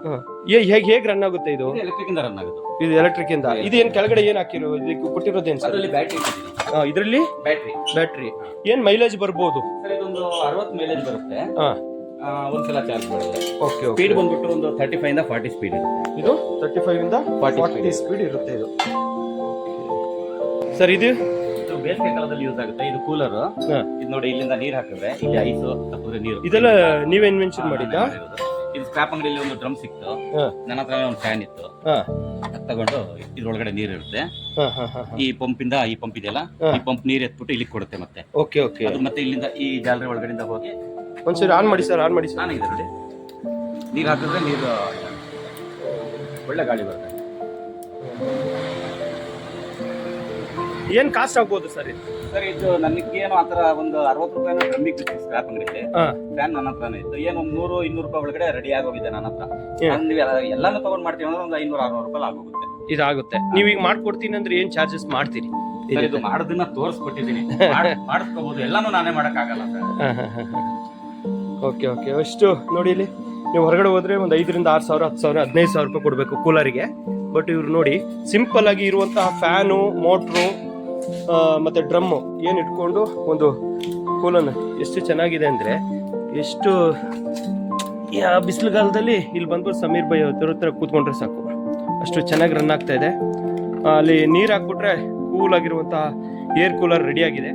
ಹೇಗೆ ಏ- ಹೇಗ್ ಹೇಗ್ ರನ್ ಆಗುತ್ತೆ ಇದು? ಎಲೆಕ್ಟ್ರಿಕ್ ಇಂದ ರನ್ ಆಗುತ್ತೆ ಇದು ಎಲೆಕ್ಟ್ರಿಕ್ ಇಂದ? ಇದೇನ್ ಕೆಳಗಡೆ ಏನ್ ಹಾಕಿರೋ ಇದಕ್ಕೆ ಏನು ಸರ್? ಅದರಲ್ಲಿ ಬ್ಯಾಟ್ರಿ ಇದರಲ್ಲಿ? ಬ್ಯಾಟ್ರಿ ಬ್ಯಾಟ್ರಿ ಏನ್ ಮೈಲೇಜ್ ಬರ್ಬೋದು? ಸರ್ ಇದೊಂದು ಅರವತ್ತು ಮೈಲೇಜ್ ಬರುತ್ತೆ. ಒಂದ್ಸಲ ಚಾರ್ಜ್ ಮಾಡಿದ್ರೆ. ಓಕೆ ಸ್ಪೀಡ್ ಬಂದ್ಬಿಟ್ಟು ಒಂದು ತರ್ಟಿ ಫೈವ್ ಇಂದ ಫಾರ್ಟಿ ಸ್ಪೀಡ್ ಇರುತ್ತೆ. ಇದು? ತರ್ಟಿ ಫೈವ್ ಇಂದ 40 ಫಾರ್ಟಿ ಸ್ಪೀಡ್ ಇರುತ್ತೆ. ಇದು. ಸರ್ ಇದು ಇದು? ಬೇಸಿಗೆ ಕಾಲದಲ್ಲಿ ಯೂಸ್ ಆಗುತ್ತೆ. ಇದು ಕೂಲರ್ ಹಾ. ಇದು ನೋಡಿ ಇಲ್ಲಿಂದ ನೀರ್ ಹಾಕಿದ್ರೆ ಇಲ್ಲಿ ಐಸ್ ತಪ್ಪಿದ್ರೆ ನೀರು. ಇದೆಲ್ಲ ನೀವೇ ಇನ್ವೆನ್ಷನ್ ಮಾಡಿದ್ದಾ ಇದು ಸ್ಕ್ರಾಪ್ ಅಂಗಡಿಯಲ್ಲಿ ಒಂದು ಡ್ರಮ್ ಸಿಕ್ತು. ಹಾ. ನನ್ನ ಹತ್ರ ಒಂದು ಫ್ಯಾನ್ ಇತ್ತು. ಹಾ. ಅದ್ ತಗೊಂಡು ಇದ್ರೊಳಗಡೆ ನೀರು ಇರುತ್ತೆ. ಹಾ ಹಾ ಹಾ ಈ ಪಂಪ್ ಇಂದ ಈ ಪಂಪ್ ಇದೆಯಲ್ಲ ಹಾ. ಈ ಪಂಪ್ ನೀರ್ ಎತ್ಬಿಟ್ಟು ಇಲ್ಲಿ ಕೊಡುತ್ತೆ ಮತ್ತೆ. Okay okay. ಅದು ಮತ್ತೆ ಇಲ್ಲಿಂದ ಈ ಜಾಲರಿ ಒಳಗಡೆಯಿಂದ ಹೋಗಿ ಒಂದ್ಸರಿ ಆನ್ ಮಾಡಿ ಸರ್ ಆನ್ ಮಾಡಿ ಸರ್. ಚೆನ್ನಾಗಿದೆ ನೋಡಿ. ನೀರು ಹಾಕಿದ್ರೆ ನೀರು ಒಳ್ಳೆ ಗಾಳಿ ಬರುತ್ತೆ. ಏನ್ ಕಾಸ್ಟ್ ಆಗ್ಬೋದು ಸರ್ ಇದು? ಸರ್ ಇದು ನನಗೇನು ಆ ಥರ ಒಂದು ಅರವತ್ತು ರೂಪಾಯಿನ ಕಮ್ಮಿ ಬಿತ್ತು ಸ್ಕ್ರಾಪ್ ಅಂಗಡಿಲಿ. ಹಾ. ಫ್ಯಾನ್ ನನ್ನ ಹತ್ರನೇ ಇತ್ತು. ಏನು ಒಂದು ನೂರು ಇನ್ನೂರು ರೂಪಾಯಿ ಒಳಗಡೆ ರೆಡಿ ಆಗೋಗಿದೆ ನನ್ನ ಹತ್ರ. ನಾನು ನೀವು ಎಲ್ಲ- ಎಲ್ಲಾನು ತಗೊಂಡ್ ಮಾಡ್ತೀವಿ ಅಂದ್ರೆ ಒಂದು ಐನೂರು ಆರ್ನೂರು ರೂಪಾಯಿ ಆಗೋಗುತ್ತೆ ಇದಾಗುತ್ತೆ. ನೀವು ಈಗ ಮಾಡ್ಕೊಡ್ತೀನಿ ಅಂದ್ರೆ ಏನ್ ಚಾರ್ಜಸ್ ಮಾಡ್ತೀರಿ? ಸರ್ ಇದು ಮಾಡೋದನ್ನ ತೋರಿಸ್ಕೊಟ್ಟಿದ್ದೀನಿ. ಮಾಡಿಸ್ಕೋಬಹುದು ಎಲ್ಲಾನು ನಾನೇ ಮಾಡೋಕ್ಕಾಗಲ್ಲ ಸರ್. Okay okay. ಅಷ್ಟು ನೋಡಿ ಇಲ್ಲಿ. ನೀವು ಹೊರಗಡೆ ಹೋದ್ರೆ ಒಂದು ಐದರಿಂದ ಆರು ಸಾವಿರ ಹತ್ತು ಸಾವಿರ ಹದಿನೈದು ಸಾವಿರ ರೂಪಾಯಿ ಕೊಡಬೇಕು ಕೂಲರಿಗೆ ಬಟ್ ಇವ್ರು ನೋಡಿ ಸಿಂಪಲ್ ಆಗಿ ಇರುವಂತಹ ಫ್ಯಾನು ಮೋಟ್ರು ಮತ್ತೆ ಡ್ರಮ್ಮು ಏನು ಇಟ್ಕೊಂಡು ಒಂದು ಕೂಲನ್ನು ಎಷ್ಟು ಚೆನ್ನಾಗಿದೆ ಅಂದರೆ ಎಷ್ಟು ಆ ಬಿಸಿಲುಗಾಲದಲ್ಲಿ ಇಲ್ಲಿ ಬಂದ್ಬಿಟ್ಟು ಸಮೀರ್ ಬೈ ಅವ್ರ ಹತ್ರ ಕೂತ್ಕೊಂಡ್ರೆ ಸಾಕು. ಅಷ್ಟು ಚೆನ್ನಾಗಿ ರನ್ ಆಗ್ತಾ ಇದೆ. ಅಲ್ಲಿ ನೀರು ಹಾಕ್ಬಿಟ್ರೆ ಕೂಲ್ ಆಗಿರುವಂತಹ ಏರ್ ಕೂಲರ್ ರೆಡಿ ಆಗಿದೆ.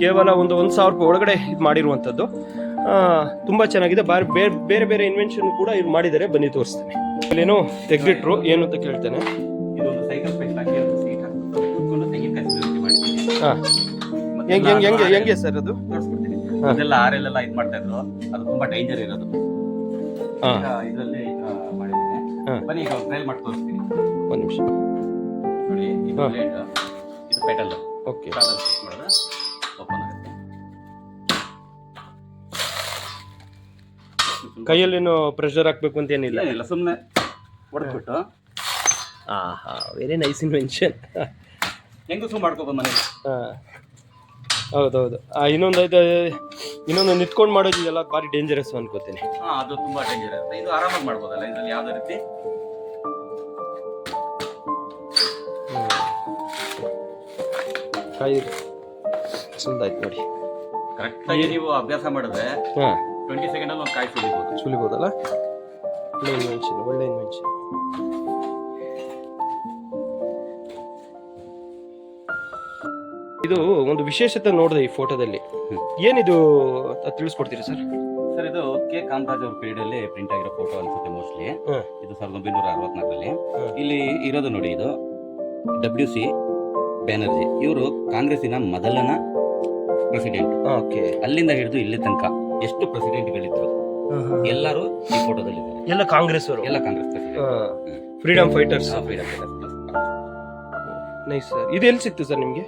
ಕೇವಲ ಒಂದು ಒಂದು ಸಾವಿರ ರೂಪಾಯಿ ಒಳಗಡೆ ಇದು ಮಾಡಿರುವಂಥದ್ದು. ತುಂಬ ತುಂಬಾ ಚೆನ್ನಾಗಿದೆ. ಬಾರಿ ಬೇರೆ ಬೇರೆ ಬೇರೆ ಇನ್ವೆನ್ಷನ್ ಕೂಡ ಇದು ಮಾಡಿದ್ದಾರೆ. ಬನ್ನಿ ತೋರಿಸ್ತೇನೆ. ಅಲ್ಲೇನೋ ತೆಗೆದಿಟ್ರು, ಏನು ಅಂತ ಕೇಳ್ತೇನೆ. ಇದೊಂದು ಸೈಕಲ್ ಹೆಂಗೆ ಹೆಂಗೆ ಹೆಂಗೆ ಹೆಂಗೆ ಸರ್ ಅದು? ತೋರಿಸ್ಕೊಡ್ತೀನಿ ಅದೆಲ್ಲ ಆರೆಲ್ಲ ಇದು ಮಾಡ್ತಾ ಇದ್ರು. ಅದು ತುಂಬಾ ಡೇಂಜರ್ ಇರೋದು. ಹಾ. ಈಗ ಇದರಲ್ಲಿ ಮಾಡಿದ್ದೀನಿ. ಬನ್ನಿ ಈಗ ಟ್ರೈಲ್ ಮಾಡಿ ತೋರಿಸ್ತೀನಿ ಒಂದು ನಿಮಿಷ. ನೋಡಿ ಇದು ಹಾ. ಇದು ಪೆಟಲ್ ಓಕೆ. ಮಾಡಿದ್ರೆ ಓಪನ್ ಆಗುತ್ತೆ. ಕೈಯಲ್ಲೇನು ಪ್ರೆಷರ್ ಹಾಕ್ಬೇಕು ಅಂತ ಏನಿಲ್ಲ. ಏನಿಲ್ಲ ಸುಮ್ಮನೆ ಹೊಡೆದ್ಬಿಟ್ಟು. ಆಹಾ ವೆರಿ ನೈಸ್ ಇನ್ವೆನ್ಷನ್ ಹೆಂಗಸು ಮನೆ ಹಾಂ. ಹೌದೌದು. ಇನ್ನೊಂದು ಇದು ಇನ್ನೊಂದು ನಿಂತ್ಕೊಂಡು ಮಾಡೋದಿದೆಲ್ಲ ಭಾರಿ ಡೇಂಜರಸ್ ಅನ್ಕೋತೀನಿ. ಹಾ ಅದು ತುಂಬಾ ಡೇಂಜರಸ್ ಇರುತ್ತೆ ಇದು ಆರಾಮಾಗಿ ಮಾಡ್ಬೋದಲ್ಲ ಇದರಲ್ಲಿ ಯಾವುದೇ ರೀತಿ? ಕಾಯಿ ಚಂದಾಯ್ತು ನೋಡಿ. ಕರೆಕ್ಟಾಗಿ ನೀವು ಅಭ್ಯಾಸ ಮಾಡಿದ್ರೆ ಹಾಂ. ಟ್ವೆಂಟಿ ಸೆಕೆಂಡಲ್ಲಿ ಒಂದು ಕಾಯಿ ಸುಲಿಬೋದು. ಸುಲಿಬೋದಲ್ಲ? ಒಳ್ಳೆ ಇನ್ವೆನ್ಷನ್ ಒಳ್ಳೆ ಇನ್ವೆನ್ಷನ್ ಇದು ಒಂದು ವಿಶೇಷತೆ ನೋಡಿದೆ ಈ ಫೋಟೋದಲ್ಲಿ. ಏನಿದು ಅದ್ ತಿಳಿಸ್ಕೊಡ್ತೀರಾ ಸರ್? ಸರ್ ಇದು ಕೆ. ಕಾಮರಾಜ್ ಅವ್ರ ಪೀರಿಯಡ್ ಅಲ್ಲಿ ಪ್ರಿಂಟ್ ಆಗಿರೋ ಫೋಟೋ ಅನ್ಸುತ್ತೆ ಮೋಸ್ಟ್ಲಿ ಇದು ಸಾವಿರದ ಒಂಬೈನೂರ ಅರವತ್ನಾಲ್ಕರಲ್ಲಿ. ಇಲ್ಲಿ ಇರೋದು ನೋಡಿ ಇದು. W C Banerjee. ಇವರು ಕಾಂಗ್ರೆಸ್ಸಿನ ಮೊದಲನ ಪ್ರೆಸಿಡೆಂಟ್ ಓಕೆ. ಅಲ್ಲಿಂದ ಹಿಡಿದು ಇಲ್ಲಿ ತನಕ ಎಷ್ಟು ಪ್ರೆಸಿಡೆಂಟ್ಗಳಿದ್ರು ಎಲ್ಲರೂ ಈ ಫೋಟೋದಲ್ಲಿದ್ದಾರೆ ಎಲ್ಲ ಕಾಂಗ್ರೆಸ್ ಅವರು ಎಲ್ಲ Congress president freedom fighters freedom nice sir ಇದು ಎಲ್ಲಿ ಸಿಕ್ತು ಸರ್ ನಿಮಗೆ?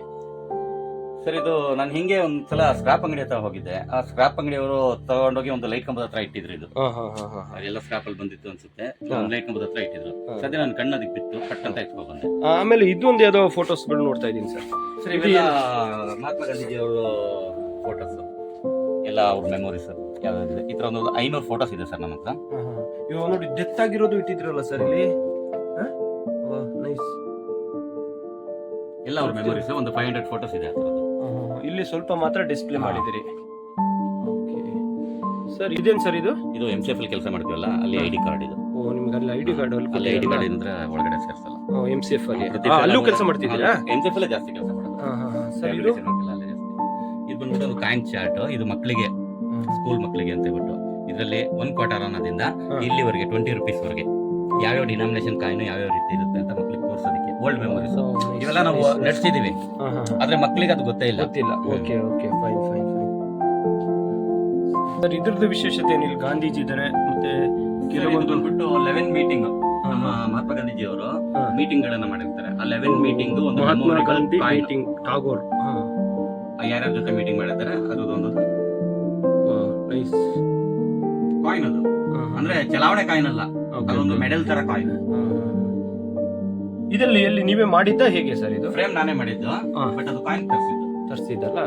ಸರ್ ಇದು ನಾನು ಹಿಂಗೆ ಒಂದ್ಸಲ ಸ್ಕ್ರಾಪ್ ಅಂಗಡಿ ಹತ್ರ ಹೋಗಿದ್ದೆ. ಆ ಸ್ಕ್ರಾಪ್ ಅಂಗಡಿಯವರು ತಗೊಂಡೋಗಿ ಒಂದು ಲೈಟ್ ಕಂಬದ ಹತ್ರ ಇಟ್ಟಿದ್ರು ಇದು. ಎಲ್ಲ ಅದೆಲ್ಲ ಸ್ಕ್ರಾಪ್ ಅಲ್ಲಿ ಬಂದಿತ್ತು ಅನ್ಸುತ್ತೆ. ಒಂದು ಲೈಟ್ ಕಂಬದ ಹತ್ರ ಇಟ್ಟಿದ್ರು. ಸದ್ಯ ನನ್ನ ಕಣ್ಣು ಅದಕ್ಕೆ ಬಿತ್ತು ಕಟ್ಟ ಅಂತ ಎತ್ಕೊಂಡ್ ಬಂದೆ. ಆಮೇಲೆ ಇದೊಂದು ಯಾವುದೋ ಫೋಟೋಸ್ಗಳು ನೋಡ್ತಾ ಇದ್ದೀನಿ ಸರ್ ಸರ್ ಇವೆಲ್ಲ ಮಹಾತ್ಮ ಗಾಂಧೀಜಿ ಅವರು ಫೋಟೋಸ್ ಎಲ್ಲ ಅವ್ರ ಮೆಮೊರೀಸ್ ಸರ್ ಈ ತರ ಒಂದು ಐನೂರು ಫೋಟೋಸ್ ಇದೆ ಸರ್ ನನ್ನ ಹತ್ರ ಇವಾಗ ನೋಡಿ ಡೆತ್ ಆಗಿರೋದು ಇಟ್ಟಿದ್ರಲ್ಲ ಸರ್ ಇಲ್ಲಿ? ನೈಸ್ ಎಲ್ಲ ಅವ್ರ ಮೆಮೊರೀಸ್ ಒಂದು ಫೈವ್ ಹಂಡ್ರೆಡ್ ಫೋಟೋಸ್ ಇದೆ ಥರದ್ದು ಇಲ್ಲಿ ಸ್ವಲ್ಪ ಮಾತ್ರ ಡಿಸ್ಪ್ಲೇ. ಮಾಡಿದಿರಿ ಸರ್ ಇದೇನ್ ಸರ್ ಇದು? ಇದು ಎಂ ಸಿ ಎಫ್ ಅಲ್ಲಿ ಕೆಲಸ ಮಾಡ್ತೀವಲ್ಲ ಅಲ್ಲಿ ಐ ಡಿ ಕಾರ್ಡ್ ಇದು. ಓ ನಿಮ್ಗೆ ಅಲ್ಲಿ ಐ ಡಿ ಕಾರ್ಡ್ ಅಲ್ಲಿ ಐ ಡಿ ಕಾರ್ಡ್ ಇಂದ್ರೆ ಒಳಗಡೆ ಸೇರ್ಸಲ್ಲ. ಎಂ ಸಿ ಎಫ್ ಅಲ್ಲಿ. ಪ್ರತಿ ಸಲ ಅಲ್ಲೂ ಕೆಲಸ ಮಾಡ್ತಿದ್ದೀರಾ? ಎಂ ಸಿ ಎಫ್ ಅಲ್ಲೇ ಜಾಸ್ತಿ ಕೆಲಸ ಮಾಡೋದು. ಹಾ, ಹಾ, ಹಾ. ಸರ್ ಇದು? ಅಲ್ಲೇ ಜಾಸ್ತಿ. ಇದು ಬಂದ್ಬಿಟ್ಟು ಒಂದು ಕಾಯಿನ್ ಚಾರ್ಟ್ ಇದು ಮಕ್ಕಳಿಗೆ ಸ್ಕೂಲ್ ಮಕ್ಕಳಿಗೆ ಅಂತ ಹೇಳ್ಬಿಟ್ಟು. ಇದರಲ್ಲಿ ಒಂದ್ ಕ್ವಾರ್ಟರ್ ಅನ್ನೋದ್ರಿಂದ ಹಾ. ಇಲ್ಲಿವರೆಗೆ ಟ್ವೆಂಟಿ ರುಪೀಸ್ ವರೆಗೆ ಯಾವ್ಯಾವ ಡಿನಾಮಿನೇಷನ್ ಕಾಯಿನ್ ಯಾವ್ಯಾವ ರೀತಿ ಓಲ್ಡ್ ಮೆಮೊರೀಸ್ ಇವೆಲ್ಲ ನಾವು. ನಡೆಸಿದೀವಿ. ಆದ್ರೆ ಮಕ್ಕಳಿಗೆ ಅದು ಗೊತ್ತೇ ಇಲ್ಲ. ಗೊತ್ತಿಲ್ಲ. Okay okay fine fine fine. Sir ಇದ್ರದ್ದು ವಿಶೇಷತೆ ಏನಿಲ್ಲ? ಗಾಂಧೀಜಿ ಇದ್ದಾರೆ ಮತ್ತೆ ಕೆಲವೊಂದು ಬಿಟ್ಟು ಲೆವೆನ್ ಮೀಟಿಂಗ್ ನಮ್ಮ ಮಹಾತ್ಮ ಗಾಂಧೀಜಿ ಅವರು ಮೀಟಿಂಗ್ ಗಳನ್ನ ಮಾಡಿರ್ತಾರೆ. ಆ ಲೆವೆನ್ ಮೀಟಿಂಗ್ ಒಂದು ಮಹಾತ್ಮ ಗಾಂಧಿ. ಮೀಟಿಂಗ್ ಟಾಗೋರ್. ಯಾರ್ಯಾರ ಜೊತೆ ಮೀಟಿಂಗ್ ಮಾಡಿರ್ತಾರೆ ಅದೊಂದು ನೈಸ್. ಕಾಯಿನ್ ಅದು ಅಂದ್ರೆ ಚಲಾವಣೆ ಕಾಯಿನ್ ಅಲ್ಲ ಅದೊಂದು ಮೆಡಲ್ ತರ ಕಾಯಿನ್. ಇದರಲ್ಲಿ ಎಲ್ಲಿ ನೀವೇ ಮಾಡಿದ್ದ ಹೇಗೆ ಸರ್ ಇದು? ಫ್ರೇಮ್ ನಾನೇ ಮಾಡಿದ್ದು. ಬಟ್ ಅದು ಕಾಯಿನ್ ತರಿಸಿದ್ದು. ತರಿಸಿದ್ದಲ್ಲ?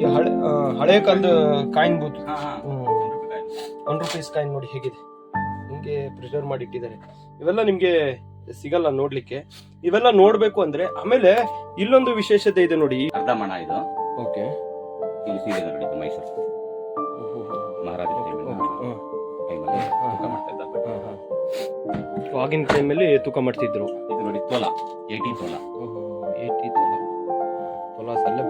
ಈ ಹಳೆ ಕಾಲದ coin booth one rupees coin ನೋಡಿ ಹೇಗಿದೆ. ಹಿಂಗೆ ಪ್ರಿಸರ್ವ್ ಮಾಡಿ ಇಟ್ಟಿದ್ದಾರೆ ಇವೆಲ್ಲ ನಿಮಗೆ ಸಿಗಲ್ಲ ನೋಡ್ಲಿಕ್ಕೆ. ಇವೆಲ್ಲ ನೋಡ್ಬೇಕು ಅಂದ್ರೆ ಆಮೇಲೆ ಇಲ್ಲೊಂದು ವಿಶೇಷತೆ ಇದೆ ನೋಡಿ. ಅರ್ಧ ಮಣ ಇದು. ಓಕೆ. ಇಲ್ಲಿ ಸೀರೆ ಮೈಸೂರು. ಮಹಾರಾಜ ಆಗಿನ ಟೈಮಲ್ಲಿ ತೂಕ ಮಾಡ್ತಿದ್ರು. ಇದು ನೋಡಿ ತೋಲ ಏಯ್ಟಿ ತೋಲ. ಏಯ್ಟಿ ತೋಲ. ತೋಲ ಅಲ್ಲೇ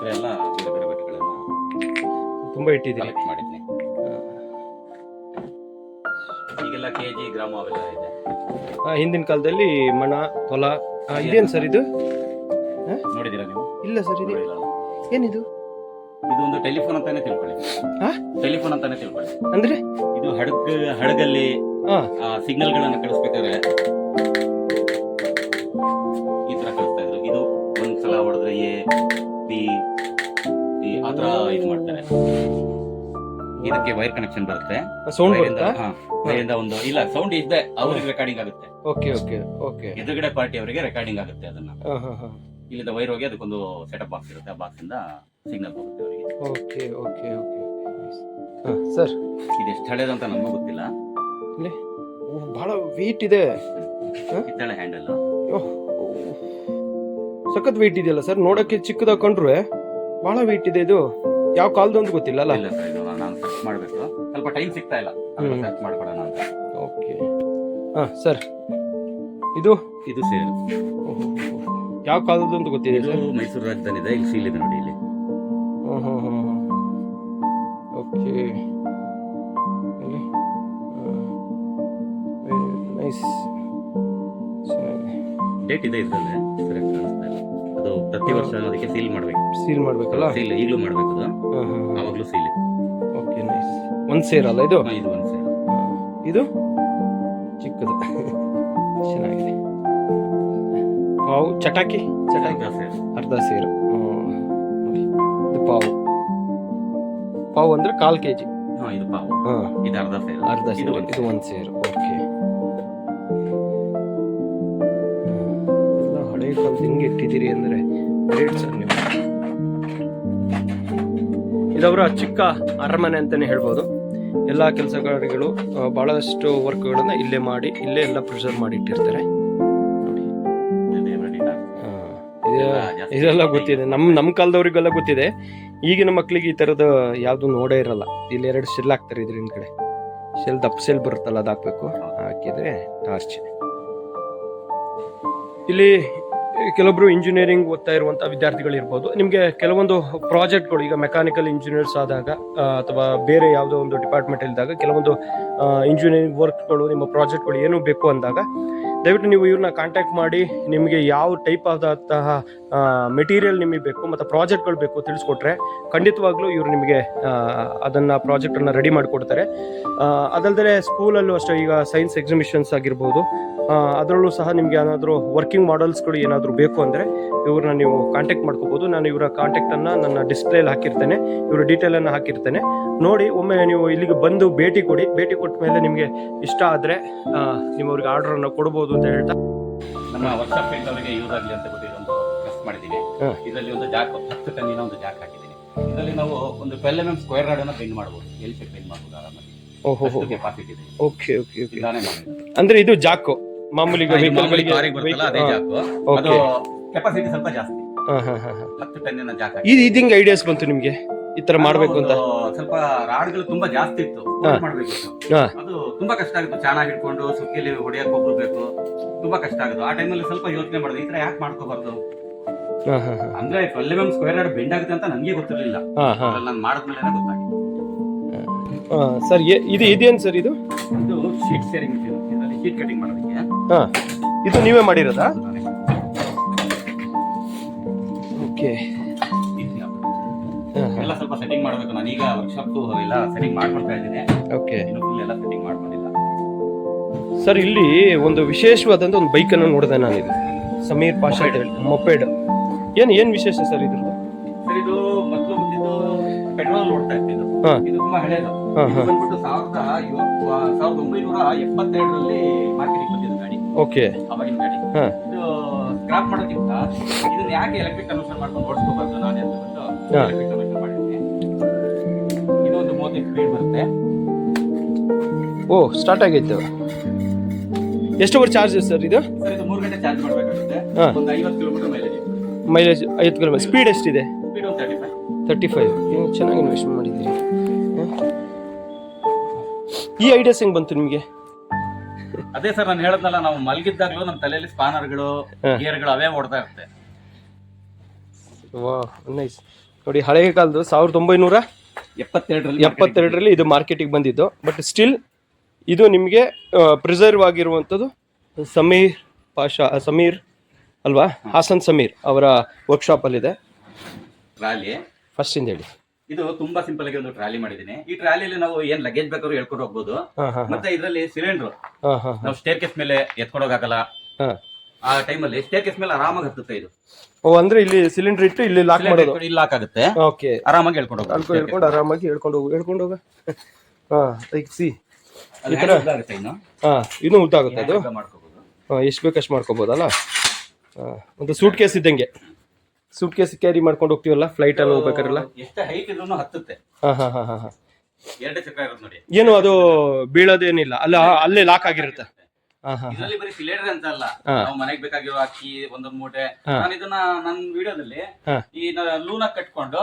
ಥರ ಎಲ್ಲ ಬೇರೆ ಬೇರೆ ಬಟ್ಟೆಗಳನ್ನು ತುಂಬಾ ಇಟ್ಟಿದ್ದೀನಿ ಕಲೆಕ್ಟ್ ಮಾಡಿದ್ನಿ. ಈಗೆಲ್ಲ ಕೆ ಜಿ ಗ್ರಾಮ ಅವೆಲ್ಲ ಇದೆ. ಹಿಂದಿನ ಕಾಲದಲ್ಲಿ ಮಣ ತೊಲ ಇದೇನು ಇದೇನ್ ಸರ್ ಇದು? ನೋಡಿದ್ದೀರಾ ನೀವು? ಇಲ್ಲ ಸರ್ ಇದು? ಏನಿದು? ಇದು ಒಂದು ಟೆಲಿಫೋನ್ ಅಂತಾನೆ ತಿಳ್ಕೊಳ್ಳಿ. ಹಾ? ಟೆಲಿಫೋನ್ ಅಂತಾನೆ ತಿಳ್ಕೊಳ್ಳಿ. ಅಂದ್ರೆ? ಇದು ಹಡಗ ಹಡಗಲ್ಲಿ ಹಾ. ಸಿಗ್ನಲ್ ಗಳನ್ನ ಕಳಿಸ್ಬೇಕಾದ್ರೆ ಈ ತರ ಕಳಿಸ್ತಾ ಇದ್ರು. ಇದು ಒಂದ್ಸಲ ಹೊಡೆದ್ರೆ ಎ ಬಿ ಸಿ ಆ ತರ ಇದು ಮಾಡ್ತಾರೆ. ಇದಕ್ಕೆ ವೈರ್ ಕನೆಕ್ಷನ್ ಬರುತ್ತೆ. ಸೌಂಡ್ ಬರುತ್ತಾ? ಹಾ, ಒಂದು ಇಲ್ಲ ಸೌಂಡ್ ಇದ್ದೆ ಅವ್ರಿಗೆ ರೆಕಾರ್ಡಿಂಗ್ ಆಗುತ್ತೆ. Okay okay okay. ಎದುರುಗಡೆ ಪಾರ್ಟಿ ಅವರಿಗೆ ರೆಕಾರ್ಡಿಂಗ್ ಆಗುತ್ತೆ ಅದನ್ನ. ಹಾ ಹಾ ಹಾ. ಇಲ್ಲಿಂದ ವೈರ್ ಹೋಗಿ ಅದಕ್ಕೊಂದು ಸೆಟಪ್ ಬಾಕ್ಸ್ ಇರುತ್ತೆ. ಆ ಬಾಕ್ಸ್ ಇಂದ ಸಿಗ್ನಲ್ ಹೋಗುತ್ತೆ ಅವರಿಗೆ. Okay okay okay. ಹಾಂ ಸರ್. ಇದು ಎಷ್ಟು ಹಳೇದು ಅಂತ ನಮಗೂ ಗೊತ್ತಿಲ್ಲ. ಏ ಭಾಳ ವೆಯ್ಟ್ ಇದೆ. ಕಿತ್ತಳೆ ಹ್ಯಾಂಡಲ್ ಸಖತ್ ವೆಯ್ಟ್ ಇದೆಯಲ್ಲ ಸರ್? ನೋಡೋಕ್ಕೆ ಚಿಕ್ಕದಾಗ ಕಂಡ್ರೆ ಭಾಳ ವೆಯ್ಟ್ ಇದೆ ಇದು. ಯಾವ ಕಾಲದ್ದು ಅಂತ ಗೊತ್ತಿಲ್ಲ ಅಲ್ಲ ಇಲ್ಲ ಸರ್ ಇದು ನಾನು ಸರ್ಚ್ ಮಾಡಬೇಕು. ಸ್ವಲ್ಪ ಟೈಮ್ ಸಿಗ್ತಾ ಇಲ್ಲ. ಸರ್ಚ್ ಮಾಡ್ಕೊಡೋಣ ಅಂತ. ಓಕೆ. ಹಾಂ ಸರ್. ಇದು? ಇದು ಸೇರ್ ಯಾವ ಕಾಲದ್ದು ಅಂತ ಗೊತ್ತಿದೆ ಇದು ಸರ್? ಮೈಸೂರು ರಾಜಧಾನಿ ಇದೆ ಇಲ್ಲಿ ಸೀಲ್ ಇದೆ ನೋಡಿ. ಇದೆ ಇದ್ರಲ್ಲಿ ಸರಿಯಾಗಿ ಕಾಣಿಸ್ತಾ ಇಲ್ಲ. ಅದು ಪ್ರತಿ ವರ್ಷ ಅದಕ್ಕೆ ಸೀಲ್ ಮಾಡ್ಬೇಕು. ಸೀಲ್ ಮಾಡ್ಬೇಕಲ್ಲ? ಸೀಲ್ ಈಗಲೂ ಮಾಡ್ಬೇಕು ಅದು. ಹಾಂ ಹಾಂ ಆವಾಗ್ಲೂ ಸೀಲ್ ಇತ್ತು. ಓಕೆ ನೈಸ್ ಒಂದು ಸೇರಲ್ಲ ಇದು? ಇದು ಒಂದು ಸೇರ್ ಇದು? ಚಿಕ್ಕದು. ಚೆನ್ನಾಗಿದೆ. ಪಾವು? ಚಟಾಕಿ? ಚಟಾಕಿ ಅರ್ಧ ಸೇರು ಇದು ಪಾವು. ಪಾವು ಅಂದ್ರೆ ಕಾಲು ಕೆ ಜಿ ಹಾಂ ಇದು ಪಾವು. ಹಾಂ. ಇದು ಅರ್ಧ ಸೇರು ಅರ್ಧ ಸೇರು ಇದು ಒಂದು ಸೇರು ಓಕೆ ಎಲ್ಲ ಹೆಂಗೆ ಇಟ್ಟಿದ್ದೀರಿ ಅಂದರೆ ಗ್ರೇಟ್ ಸರ್ ನೀವು ಇದವರ ಚಿಕ್ಕ ಅರಮನೆ ಅಂತಲೇ ಹೇಳ್ಬೋದು. ಎಲ್ಲ ಕೆಲಸಗಾರಗಳು ಭಾಳಷ್ಟು ವರ್ಕ್ಗಳನ್ನು ಇಲ್ಲೇ ಮಾಡಿ, ಇಲ್ಲೇ ಎಲ್ಲ ಪ್ರಿಸರ್ವ್ ಮಾಡಿ ಇಟ್ಟಿರ್ತಾರೆ. ಇದೆಲ್ಲ ಗೊತ್ತಿದೆ. ನಮ್ಮ ನಮ್ಮ ಕಾಲದವ್ರಿಗೆಲ್ಲ ಗೊತ್ತಿದೆ. ಈಗಿನ ಮಕ್ಕಳಿಗೆ ಈ ಥರದ ಯಾವುದು ನೋಡೇ ಇರಲ್ಲ. ಇಲ್ಲಿ ಎರಡು ಶೆಲ್ ಹಾಕ್ತಾರೆ ಇದ್ರ ಹಿಂದ್ಗಡೆ ಶೆಲ್ ದಪ್ಪ ಸೆಲ್ ಬರುತ್ತಲ್ಲ ಅದು ಹಾಕ್ಬೇಕು ಹಾಕಿದರೆ ಟಾರ್ಚ್. ಇಲ್ಲಿ ಕೆಲವೊಬ್ರು ಇಂಜಿನಿಯರಿಂಗ್ ಓದ್ತಾ ಇರುವಂತಹ ವಿದ್ಯಾರ್ಥಿಗಳು ಇರ್ಬೋದು ನಿಮಗೆ ಕೆಲವೊಂದು ಪ್ರಾಜೆಕ್ಟ್ಗಳು ಈಗ ಮೆಕ್ಯಾನಿಕಲ್ ಇಂಜಿನಿಯರ್ಸ್ ಆದಾಗ ಅಥವಾ ಬೇರೆ ಯಾವುದೋ ಒಂದು ಡಿಪಾರ್ಟ್ಮೆಂಟ್ ಇಲ್ಲದಾಗ ಕೆಲವೊಂದು ಇಂಜಿನಿಯರಿಂಗ್ ವರ್ಕ್ಗಳು ನಿಮ್ಮ ಪ್ರಾಜೆಕ್ಟ್ಗಳು ಏನು ಬೇಕು ಅಂದಾಗ ದಯವಿಟ್ಟು ನೀವು ಇವ್ರನ್ನ ಕಾಂಟ್ಯಾಕ್ಟ್ ಮಾಡಿ, ನಿಮಗೆ ಯಾವ ಟೈಪ್ ಆದಂತಹ ಮೆಟೀರಿಯಲ್ ನಿಮಗೆ ಬೇಕು ಮತ್ತು ಪ್ರಾಜೆಕ್ಟ್ಗಳು ಬೇಕು ತಿಳಿಸ್ಕೊಟ್ರೆ, ಖಂಡಿತವಾಗ್ಲೂ ಇವರು ನಿಮಗೆ ಅದನ್ನು ಪ್ರಾಜೆಕ್ಟನ್ನು ರೆಡಿ ಮಾಡಿಕೊಡ್ತಾರೆ. ಅದಲ್ಲದೆ ಸ್ಕೂಲಲ್ಲೂ ಅಷ್ಟೇ, ಈಗ ಸೈನ್ಸ್ ಎಕ್ಸಿಬಿಷನ್ಸ್ ಆಗಿರ್ಬೋದು ಅದರಲ್ಲೂ ಸಹ ನಿಮಗೆ ಏನಾದರೂ ವರ್ಕಿಂಗ್ ಮಾಡೆಲ್ಸ್ಗಳು ಏನಾದರೂ ಬೇಕು ಅಂದರೆ ಇವ್ರನ್ನ ನೀವು ಕಾಂಟ್ಯಾಕ್ಟ್ ಮಾಡ್ಕೋಬೋದು. ನಾನು ಇವರ ಕಾಂಟ್ಯಾಕ್ಟನ್ನು ನನ್ನ ಡಿಸ್ಪ್ಲೇಲಿ ಹಾಕಿರ್ತೇನೆ, ಇವರ ಡೀಟೇಲನ್ನು ಹಾಕಿರ್ತೇನೆ. ನೋಡಿ ಒಮ್ಮೆ ನೀವು ಇಲ್ಲಿಗೆ ಬಂದು ಭೇಟಿ ಕೊಡಿ. ಭೇಟಿ ಕೊಟ್ಟ ಮೇಲೆ ನಿಮಗೆ ಇಷ್ಟ ಆದರೆ ನೀವು ಅವ್ರಿಗೆ ಆರ್ಡ್ರನ್ನು ಕೊಡ್ಬೋದು ಅಂತ ಹೇಳ್ತಾ. ನಮ್ಮ ವರ್ಕ್ಶಾಪ್ ಅವರಿಗೆ ಯೂಸ್ ಆಗಲಿ ಅಂತ ಬಿಟ್ಟು ಇದೊಂದು ಟೆಸ್ಟ್ ಮಾಡಿದ್ದೀನಿ ಇದರಲ್ಲಿ ಒಂದು ಜಾಕ್ ಹತ್ತು ಟನ್ನಿನ ಒಂದು ಜಾಕ್ ಹಾಕಿದ್ದೀನಿ ಇದರಲ್ಲಿ ನಾವು ಒಂದು twelve M M square rod ಅನ್ನ ಬೆಂಡ್ ಮಾಡ್ಬೋದು. ಎಲ್ ಶೇಪ್ ಬೆಂಡ್ ಮಾಡ್ಬೋದು ಆರಾಮಾಗಿ. ಓಹೋ ಕೆಪಾಸಿಟಿ ಇದೆ ಓಕೆ ಓಕೆ ಓಕೆ. ಅಂದ್ರೆ ಇದು ಜಾಕು. ಮಾಮೂಲಿ ಈಗ ಹಾ, ಇದು ಮಾಮೂಲಿ ಗಳಿಗೆ- ಬರ್ತಲ್ಲ ಅದೇ ಜಾಕು. ಅದು ಕೆಪಾಸಿಟಿ ಸ್ವಲ್ಪ ಜಾಸ್ತಿ. ಹಾ, ಹಾ, ಹಾ. ಹತ್ತು ಟನ್ನಿನ ಜಾಕ್ ಇದು ಇದಿಂಗ್ ಐಡಿಯಾಸ್ ಬಂತು ನಿಮ್ಗೆ? ಈ ತರ ಮಾಡ್ಬೇಕು ಅಂತ. ಸ್ವಲ್ಪ ರಾಡ್ಗಳು ತುಂಬಾ ಜಾಸ್ತಿ ಇತ್ತು. ಹಾ. ಮಾಡ್ಬೇಕಿತ್ತು ಹಾ. ಅದು ತುಂಬಾ ಕಷ್ಟ ಆಗಿತ್ತು. ಚೆನ್ನಾಗಿ ಇಟ್ಕೊಂಡು ಸುಕ್ಕಿಲಿ ಹೊಡಿಯಕ್ ಒಬ್ರು ಬೇಕು. ತುಂಬಾ ಕಷ್ಟ ಆಗುತ್ತೆ. ಆ ಟೈಮಲ್ಲಿ ಸ್ವಲ್ಪ ಯೋಚನೆ ಮಾಡಿದೆ. ಈ ತರ ಯಾಕೆ ಮಾಡ್ಕೋಬಾರ್ದು? ಹಾ, ಹಾ, ಹಾ. ಅಂದ್ರೆ twelve M square rod bend ಆಗುತ್ತೆ ಅಂತ ನನಗೆ ಗೊತ್ತಿರಲಿಲ್ಲ. ಹಾ, ಹಾ. ನಾನು ಮಾಡಿದ್ಮೇಲೆ ಗೊತ್ತಾಗಿತ್ತು ಹಾ, ಸರ್ ಇದು ಇದೇನು ಸರ್ ಇದು? ಇದು ಶೀಟ್ ಸೇರಿಂಗ್ ಮಿಷಿನ್ ಇದರಲ್ಲಿ ಶೀಟ್ ಕಟಿಂಗ್ ಮಾಡೋದಕ್ಕೆ. ಹಾ. ಇದು ನೀವೇ ಮಾಡಿರೋದಾ? ಓಕೆ. ಎಲ್ಲ ಸ್ವಲ್ಪ ಮಾಡಬೇಕು. ನಾನು ಈಗ ವರ್ಕ್ಶಾಪ್ ಎಲ್ಲ ಸೆಟ್ಟಿಂಗ್ ಮಾಡ್ಕೊಳ್ತಾ ಇದ್ದೀನಿ. ಓಕೆ ಇನ್ನು ಫುಲ್ ಎಲ್ಲ ಸೆಟ್ಟಿಂಗ್ ಮಾಡ್ಕೊಂಡಿಲ್ಲ. ಸರ್ ಇಲ್ಲಿ ಒಂದು ವಿಶೇಷವಾದಂತ ಒಂದು ಬೈಕ್ ಅನ್ನು ನೋಡಿದೆ ನಾನು ಇದು ಸಮೀರ್ ಪಾಷಾ ಮೊಪೆಡ್ ಏನು ಏನು ವಿಶೇಷ ಸರ್ ಇದ್ರದ್ದು? ಸರ್ ಇದು ಮೊದಲು ಬಂದಿದ್ದು ಪೆಟ್ರೋಲ್ ಓಡ್ತಾ ಇತ್ತು ಇದು. ತುಂಬಾ ಹಳೇದು. ಬಂದ್ಬಿಟ್ಟು ಸಾವಿರದ ಐವತ್ತು ಸಾವಿರದ ಒಂಬೈನೂರ ಎಪ್ಪತ್ತೆರಡರಲ್ಲಿ ಮಾರ್ಕೆಟಿಗೆ ಬಂದಿದ್ದು ಗಾಡಿ. ಓಕೆ ಅವಾಗಿನ ಗಾಡಿ. ಇದು ಸ್ಕ್ರಾಪ್ ಮಾಡೋಕ್ಕಿಂತ ಇದನ್ನ ಯಾಕೆ ಎಲೆಕ್ಟ್ರಿಕ್ ಕನ್ವರ್ಷನ್ ಮಾಡ್ಕೊಂಡು ಓಡಿಸ್ಕೋಬಾರ್ದು ನಾನೇ ಅಂತ ಬಿಟ್ಟು ಸ್ಪೀಡ್ ಬರುತ್ತೆ. ಓ ಸ್ಟಾರ್ಟ್ ಆಗೈತೆ. ಎಷ್ಟು ಬರ್ ಚಾರ್ಜ್ ಸರ್ ಇದು? ಸರ್ ಇದು ಮೂರು ಗಂಟೆ ಚಾರ್ಜ್ ಮಾಡಬೇಕಾಗುತ್ತೆ. ಹಾ. ಒಂದು ಐವತ್ತು ಕಿಲೋಮೀಟರ್ ಮೈಲೇಜ್ ಮೈಲೇಜ್ ಸ್ಪೀಡ್ ಎಷ್ಟಿದೆ? ಸ್ಪೀಡ್ ಒಂದು ತರ್ಟಿ ಫೈವ್ ತರ್ಟಿ ಫೈವ್ ಏನು ಚೆನ್ನಾಗಿ ಇನ್ವೆಸ್ಟ್ ಮಾಡಿದ್ದೀರಿ? ಈ ಐಡಿಯಾಸ್ ಹೆಂಗೆ ಬಂತು ನಿಮಗೆ? ಅದೇ ಸರ್ ನಾನು ಹೇಳದ್ನಲ್ಲ ನಾವು ಮಲಗಿದ್ದಾಗಲೂ ನಮ್ಮ ತಲೆಯಲ್ಲಿ ಸ್ಪಾನರ್ಗಳು. ಗೇರ್ಗಳು ಅವೇ ಓಡ್ತಾ ಇರುತ್ತೆ. ವಾ ನೈಸ್ ನೋಡಿ ಹಳೆಯ ಕಾಲದ್ದು ಸಾವಿರದ ಒಂಬೈನೂರ ಎಪ್ಪತ್ತೆರಡರಲ್ಲಿ ಎಪ್ಪತ್ತೆರಡರಲ್ಲಿ ಇದು ಮಾರ್ಕೆಟಿಗೆ ಬಂದಿದ್ದು. ಬಟ್ ಸ್ಟಿಲ್ ಇದು ನಿಮಗೆ ಪ್ರಿಸರ್ವ್ ಆಗಿರುವಂಥದ್ದು ಸಮೀರ್ ಪಾಷಾ ಸಮೀರ್ ಅಲ್ವಾ? ಹಾಸನ್ ಸಮೀರ್ ಅವರ ವರ್ಕ್ಶಾಪ್ ಅಲ್ಲಿ ಇದೆ ಟ್ರಾಲಿ ಇಂದ ಹೇಳಿ. ಇದು ತುಂಬಾ ಸಿಂಪಲ್ ಆಗಿ ಒಂದು ಟ್ರಾಲಿ ಮಾಡಿದ್ದೀನಿ. ಈ ಟ್ರಾಲಿಯಲ್ಲಿ ನಾವು ಏನ್ ಲಗೇಜ್ ಬೇಕಾದ್ರೂ ಹೇಳ್ಕೊಂಡು ಹೋಗ್ಬೋದು. ಮತ್ತೆ ಇದರಲ್ಲಿ ಸಿಲಿಂಡರ್ ನಾವು ಸ್ಟೇರ್ ಕೇಸ್ ಮೇಲೆ ಎತ್ಕೊಂಡು ಹೋಗಲ್ಲ ಆ ಟೈಮಲ್ಲಿ ಸ್ಟೇರ್ ಕೇಸ್ ಮೇಲೆ ಆರಾಮಾಗಿ ಹತ್ತುತ್ತೆ ಇದು. ಓ ಅಂದ್ರೆ ಇಲ್ಲಿ ಸಿಲಿಂಡರ್ ಇಟ್ಟು ಇಲ್ಲಿ ಲಾಕ್ ಮಾಡೋದು? ಇಲ್ಲಿ ಲಾಕ್ ಆಗುತ್ತೆ. ಓಕೆ ಆರಾಮಾಗಿ ಹೇಳ್ಕೊಂಡು ಹೋಗಿ. ಹೋಗ್ಬೋದು ಹೇಳ್ಕೊಂಡು ಆರಾಮಾಗಿ ಹೇಳ್ಕೊಂಡು ಹೋಗು. ಹೇಳ್ಕೊಂಡು ಹೋಗ. ಹಾ ಲೈಕ್ ಸಿ. ಈ ತರ? ಹಾ ಇನ್ನು ಉದ್ದಾಗುತ್ತೆ ಅದು. ಹಾ ಎಷ್ಟು ಬೇಕಷ್ಟು ಮಾಡ್ಕೋಬೋದಲ್ಲ? ಹಾಂ ಒಂದು ಸೂಟ್ ಕೇಸ್ ಇದ್ದಂಗೆ. ಸೂಟ್ ಕೇಸ್ ಕ್ಯಾರಿ ಮಾಡ್ಕೊಂಡು ಹೋಗ್ತೀವಲ್ಲ? ಫ್ಲೈಟಲ್ಲಿ ಹೋಗ್ಬೇಕಾರಲ್ಲ? ಎಷ್ಟು ಹೈಟ್ ಇದ್ರೂ ಹತ್ತುತ್ತೆ. ಹಾ ಹಾ ಹಾ ಹಾಂ ಹಾಂ. ಎರಡೇ ಚಕ್ರ ಇರೋದು ನೋಡಿ. ಏನು ಅದು ಬೀಳೋದೇನಿಲ್ಲ. ಅಲ್ಲ ಅಲ್ಲೇ ಲಾಕ್ ಆಗಿರುತ್ತೆ. ಇದರಲ್ಲಿ ಬರೀ ಸಿಲಿಂಡರ್ ಅಂತ ಅಲ್ಲ. ನಾವು ಮನೆಗೆ ಬೇಕಾಗಿರೋ ಅಕ್ಕಿ ಒಂದೊಂದು ಮೂಟೆ. ನಾನು ಇದನ್ನ ನನ್ನ ವಿಡಿಯೋದಲ್ಲಿ ಈ ಲೂನ ಕಟ್ಕೊಂಡು.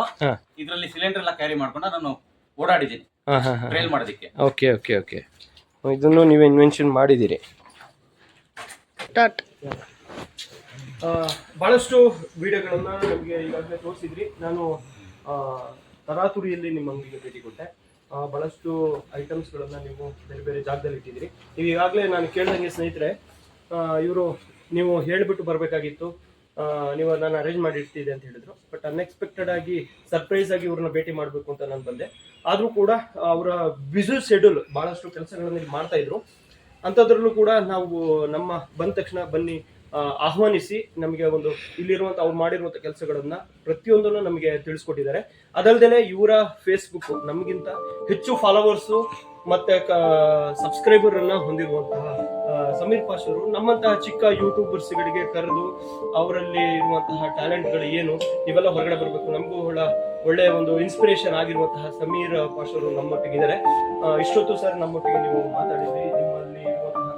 ಇದರಲ್ಲಿ ಸಿಲಿಂಡರ್ ಎಲ್ಲ ಕ್ಯಾರಿ ಮಾಡ್ಕೊಂಡು ನಾನು ಓಡಾಡಿದ್ದೀನಿ. ಟ್ರೈಲ್ ಮಾಡೋದಕ್ಕೆ. ಓಕೆ ಓಕೆ ಓಕೆ ಇದನ್ನು ನೀವು ಇನ್ವೆನ್ಷನ್ ಮಾಡಿದ್ದೀರಿ. ಸ್ಟಾರ್ಟ್ ಬಹಳಷ್ಟು ವಿಡಿಯೋಗಳನ್ನು ನಮಗೆ ಈಗಾಗಲೇ ತೋರಿಸಿದ್ರಿ. ನಾನು ತರಾತುರಿಯಲ್ಲಿ ನಿಮ್ಮ ಅಂಗಡಿಗೆ ಭೇಟಿ ಕೊಟ್ಟೆ. ಆ, ಭಾಳಷ್ಟು ಐಟಮ್ಸ್ಗಳನ್ನು ನೀವು ಬೇರೆ ಬೇರೆ ಜಾಗದಲ್ಲಿ ಇಟ್ಟಿದ್ದೀರಿ. ನೀವು ಈಗಾಗಲೇ ನಾನು ಕೇಳ್ದಂಗೆ ಸ್ನೇಹಿತರೆ ಇವರು ನೀವು ಹೇಳಿಬಿಟ್ಟು ಬರಬೇಕಾಗಿತ್ತು. ನೀವು ನಾನು ಅರೇಂಜ್ ಮಾಡಿ ಇಡ್ತಿದ್ದೆ ಅಂತ ಹೇಳಿದ್ರು. ಬಟ್ ಅನ್ಎಕ್ಸ್ಪೆಕ್ಟೆಡ್ ಆಗಿ ಸರ್ಪ್ರೈಸ್ ಆಗಿ ಇವ್ರನ್ನ ಭೇಟಿ ಮಾಡಬೇಕು ಅಂತ ನಾನು ಬಂದೆ. ಆದರೂ ಕೂಡ ಅವರ ಬ್ಯುಸಿ ಶೆಡ್ಯೂಲ್ ಭಾಳಷ್ಟು ಕೆಲಸಗಳನ್ನು ಇಲ್ಲಿ ಮಾಡ್ತಾ ಇದ್ರು. ಅಂಥದ್ರಲ್ಲೂ ಕೂಡ ನಾವು ನಮ್ಮ ಬಂದ ತಕ್ಷಣ ಬನ್ನಿ ಆಹ್ವಾನಿಸಿ ನಮಗೆ ಒಂದು ಇಲ್ಲಿರುವಂಥ ಅವ್ರು ಮಾಡಿರುವಂಥ ಕೆಲಸಗಳನ್ನ ಪ್ರತಿಯೊಂದನ್ನು ನಮಗೆ ತಿಳಿಸ್ಕೊಟ್ಟಿದ್ದಾರೆ. ಅದಲ್ಲದೆ ಇವರ ಫೇಸ್ಬುಕ್ ನಮಗಿಂತ ಹೆಚ್ಚು ಫಾಲೋವರ್ಸು ಮತ್ತೆ ಸಬ್ಸ್ಕ್ರೈಬರ್ ಅನ್ನ ಹೊಂದಿರುವಂತಹ ಸಮೀರ್ ಅವರು ನಮ್ಮಂತಹ ಚಿಕ್ಕ ಯೂಟ್ಯೂಬರ್ಸ್ಗಳಿಗೆ ಕರೆದು ಅವರಲ್ಲಿ ಇರುವಂತಹ ಟ್ಯಾಲೆಂಟ್ಗಳು ಏನು ಇವೆಲ್ಲ ಹೊರಗಡೆ ಬರಬೇಕು. ನಮಗೂ ಒಳ್ಳ, ಒಳ್ಳೆಯ ಒಂದು ಇನ್ಸ್ಪಿರೇಷನ್ ಆಗಿರುವಂತಹ ಸಮೀರ್ ಅವರು ನಮ್ಮೊಟ್ಟಿಗಿದ್ದಾರೆ. ಇಷ್ಟೊತ್ತು ಸರ್ ನಮ್ಮೊಟ್ಟಿಗೆ ನೀವು ಮಾತಾಡಿದ್ರಿ.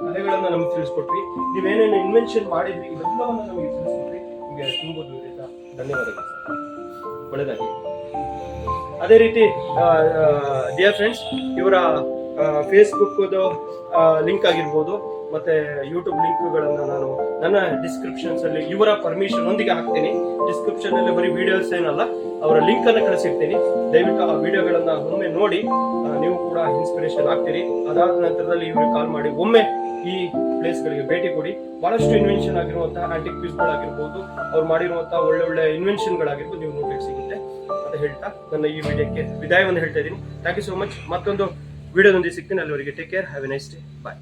ಕಲೆಗಳನ್ನ ನಮ್ಗೆ ತಿಳಿಸ್ಕೊಟ್ರಿ. ನೀವೇನೇನು ಇನ್ವೆನ್ಷನ್ ಮಾಡಿದ್ರಿ, ಇವೆಲ್ಲವನ್ನ ನಮಗೆ ತಿಳಿಸ್ಕೊಟ್ರಿ, ನಿಮಗೆ ತುಂಬ ಧನ್ಯವಾದಗಳು ಒಳ್ಳೇದಾಗಿ ಒಳ್ಳೆದಾಗಿ. ಅದೇ ರೀತಿ ಡಿಯರ್ ಫ್ರೆಂಡ್ಸ್ ಇವರ ಫೇಸ್ಬುಕ್ ಲಿಂಕ್ ಆಗಿರ್ಬೋದು, ಮತ್ತೆ ಯೂಟ್ಯೂಬ್ ಲಿಂಕ್ಗಳನ್ನು ನಾನು ನನ್ನ ಡಿಸ್ಕ್ರಿಪ್ಷನ್ಸ್ ಅಲ್ಲಿ ಇವರ ಪರ್ಮಿಷನ್ ಒಂದಿಗೆ ಹಾಕ್ತೀನಿ. ಡಿಸ್ಕ್ರಿಪ್ಷನ್ ಅಲ್ಲಿ ಬರೀ ವಿಡಿಯೋಸ್ ಏನಲ್ಲ, ಅವರ ಲಿಂಕ್ ಅನ್ನು ಕಳಿಸಿರ್ತೀನಿ. ದಯವಿಟ್ಟು ಆ ವಿಡಿಯೋಗಳನ್ನ ಒಮ್ಮೆ ನೋಡಿ ನೀವು ಕೂಡ ಇನ್ಸ್ಪಿರೇಷನ್ ಆಗ್ತೀರಿ. ಅದಾದ ನಂತರದಲ್ಲಿ ಇವರಿಗೆ ಕಾಲ್ ಮಾಡಿ, ಒಮ್ಮೆ ಈ ಪ್ಲೇಸ್ಗಳಿಗೆ ಭೇಟಿ ಕೊಡಿ. ಬಹಳಷ್ಟು ಇನ್ವೆನ್ಷನ್ ಆಗಿರುವಂತಹ ಆಂಟಿಕ್ ಪೀಸ್ಗಳಾಗಿರ್ಬೋದು ಅವ್ರು ಮಾಡಿರುವಂತಹ ಒಳ್ಳೆ ಒಳ್ಳೆ ಇನ್ವೆನ್ಷನ್ಗಳಾಗಿರ್ಬೋದು ನೀವು ನೋಡ್ಲಿಕ್ಕೆ ಸಿಗುತ್ತೆ ಅಂತ ಹೇಳ್ತಾ ನನ್ನ ಈ ವಿಡಿಯೋಕ್ಕೆ ವಿದಾಯವನ್ನು ಹೇಳ್ತಾ ಇದ್ದೀನಿ. ಥ್ಯಾಂಕ್ ಯು ಸೋ ಮಚ್ ಮತ್ತೊಂದು ವಿಡಿಯೋದೊಂದಿಗೆ ಸಿಗ್ತೀನಿ. ಅಲ್ಲಿವರೆಗೆ take care have a nice day bye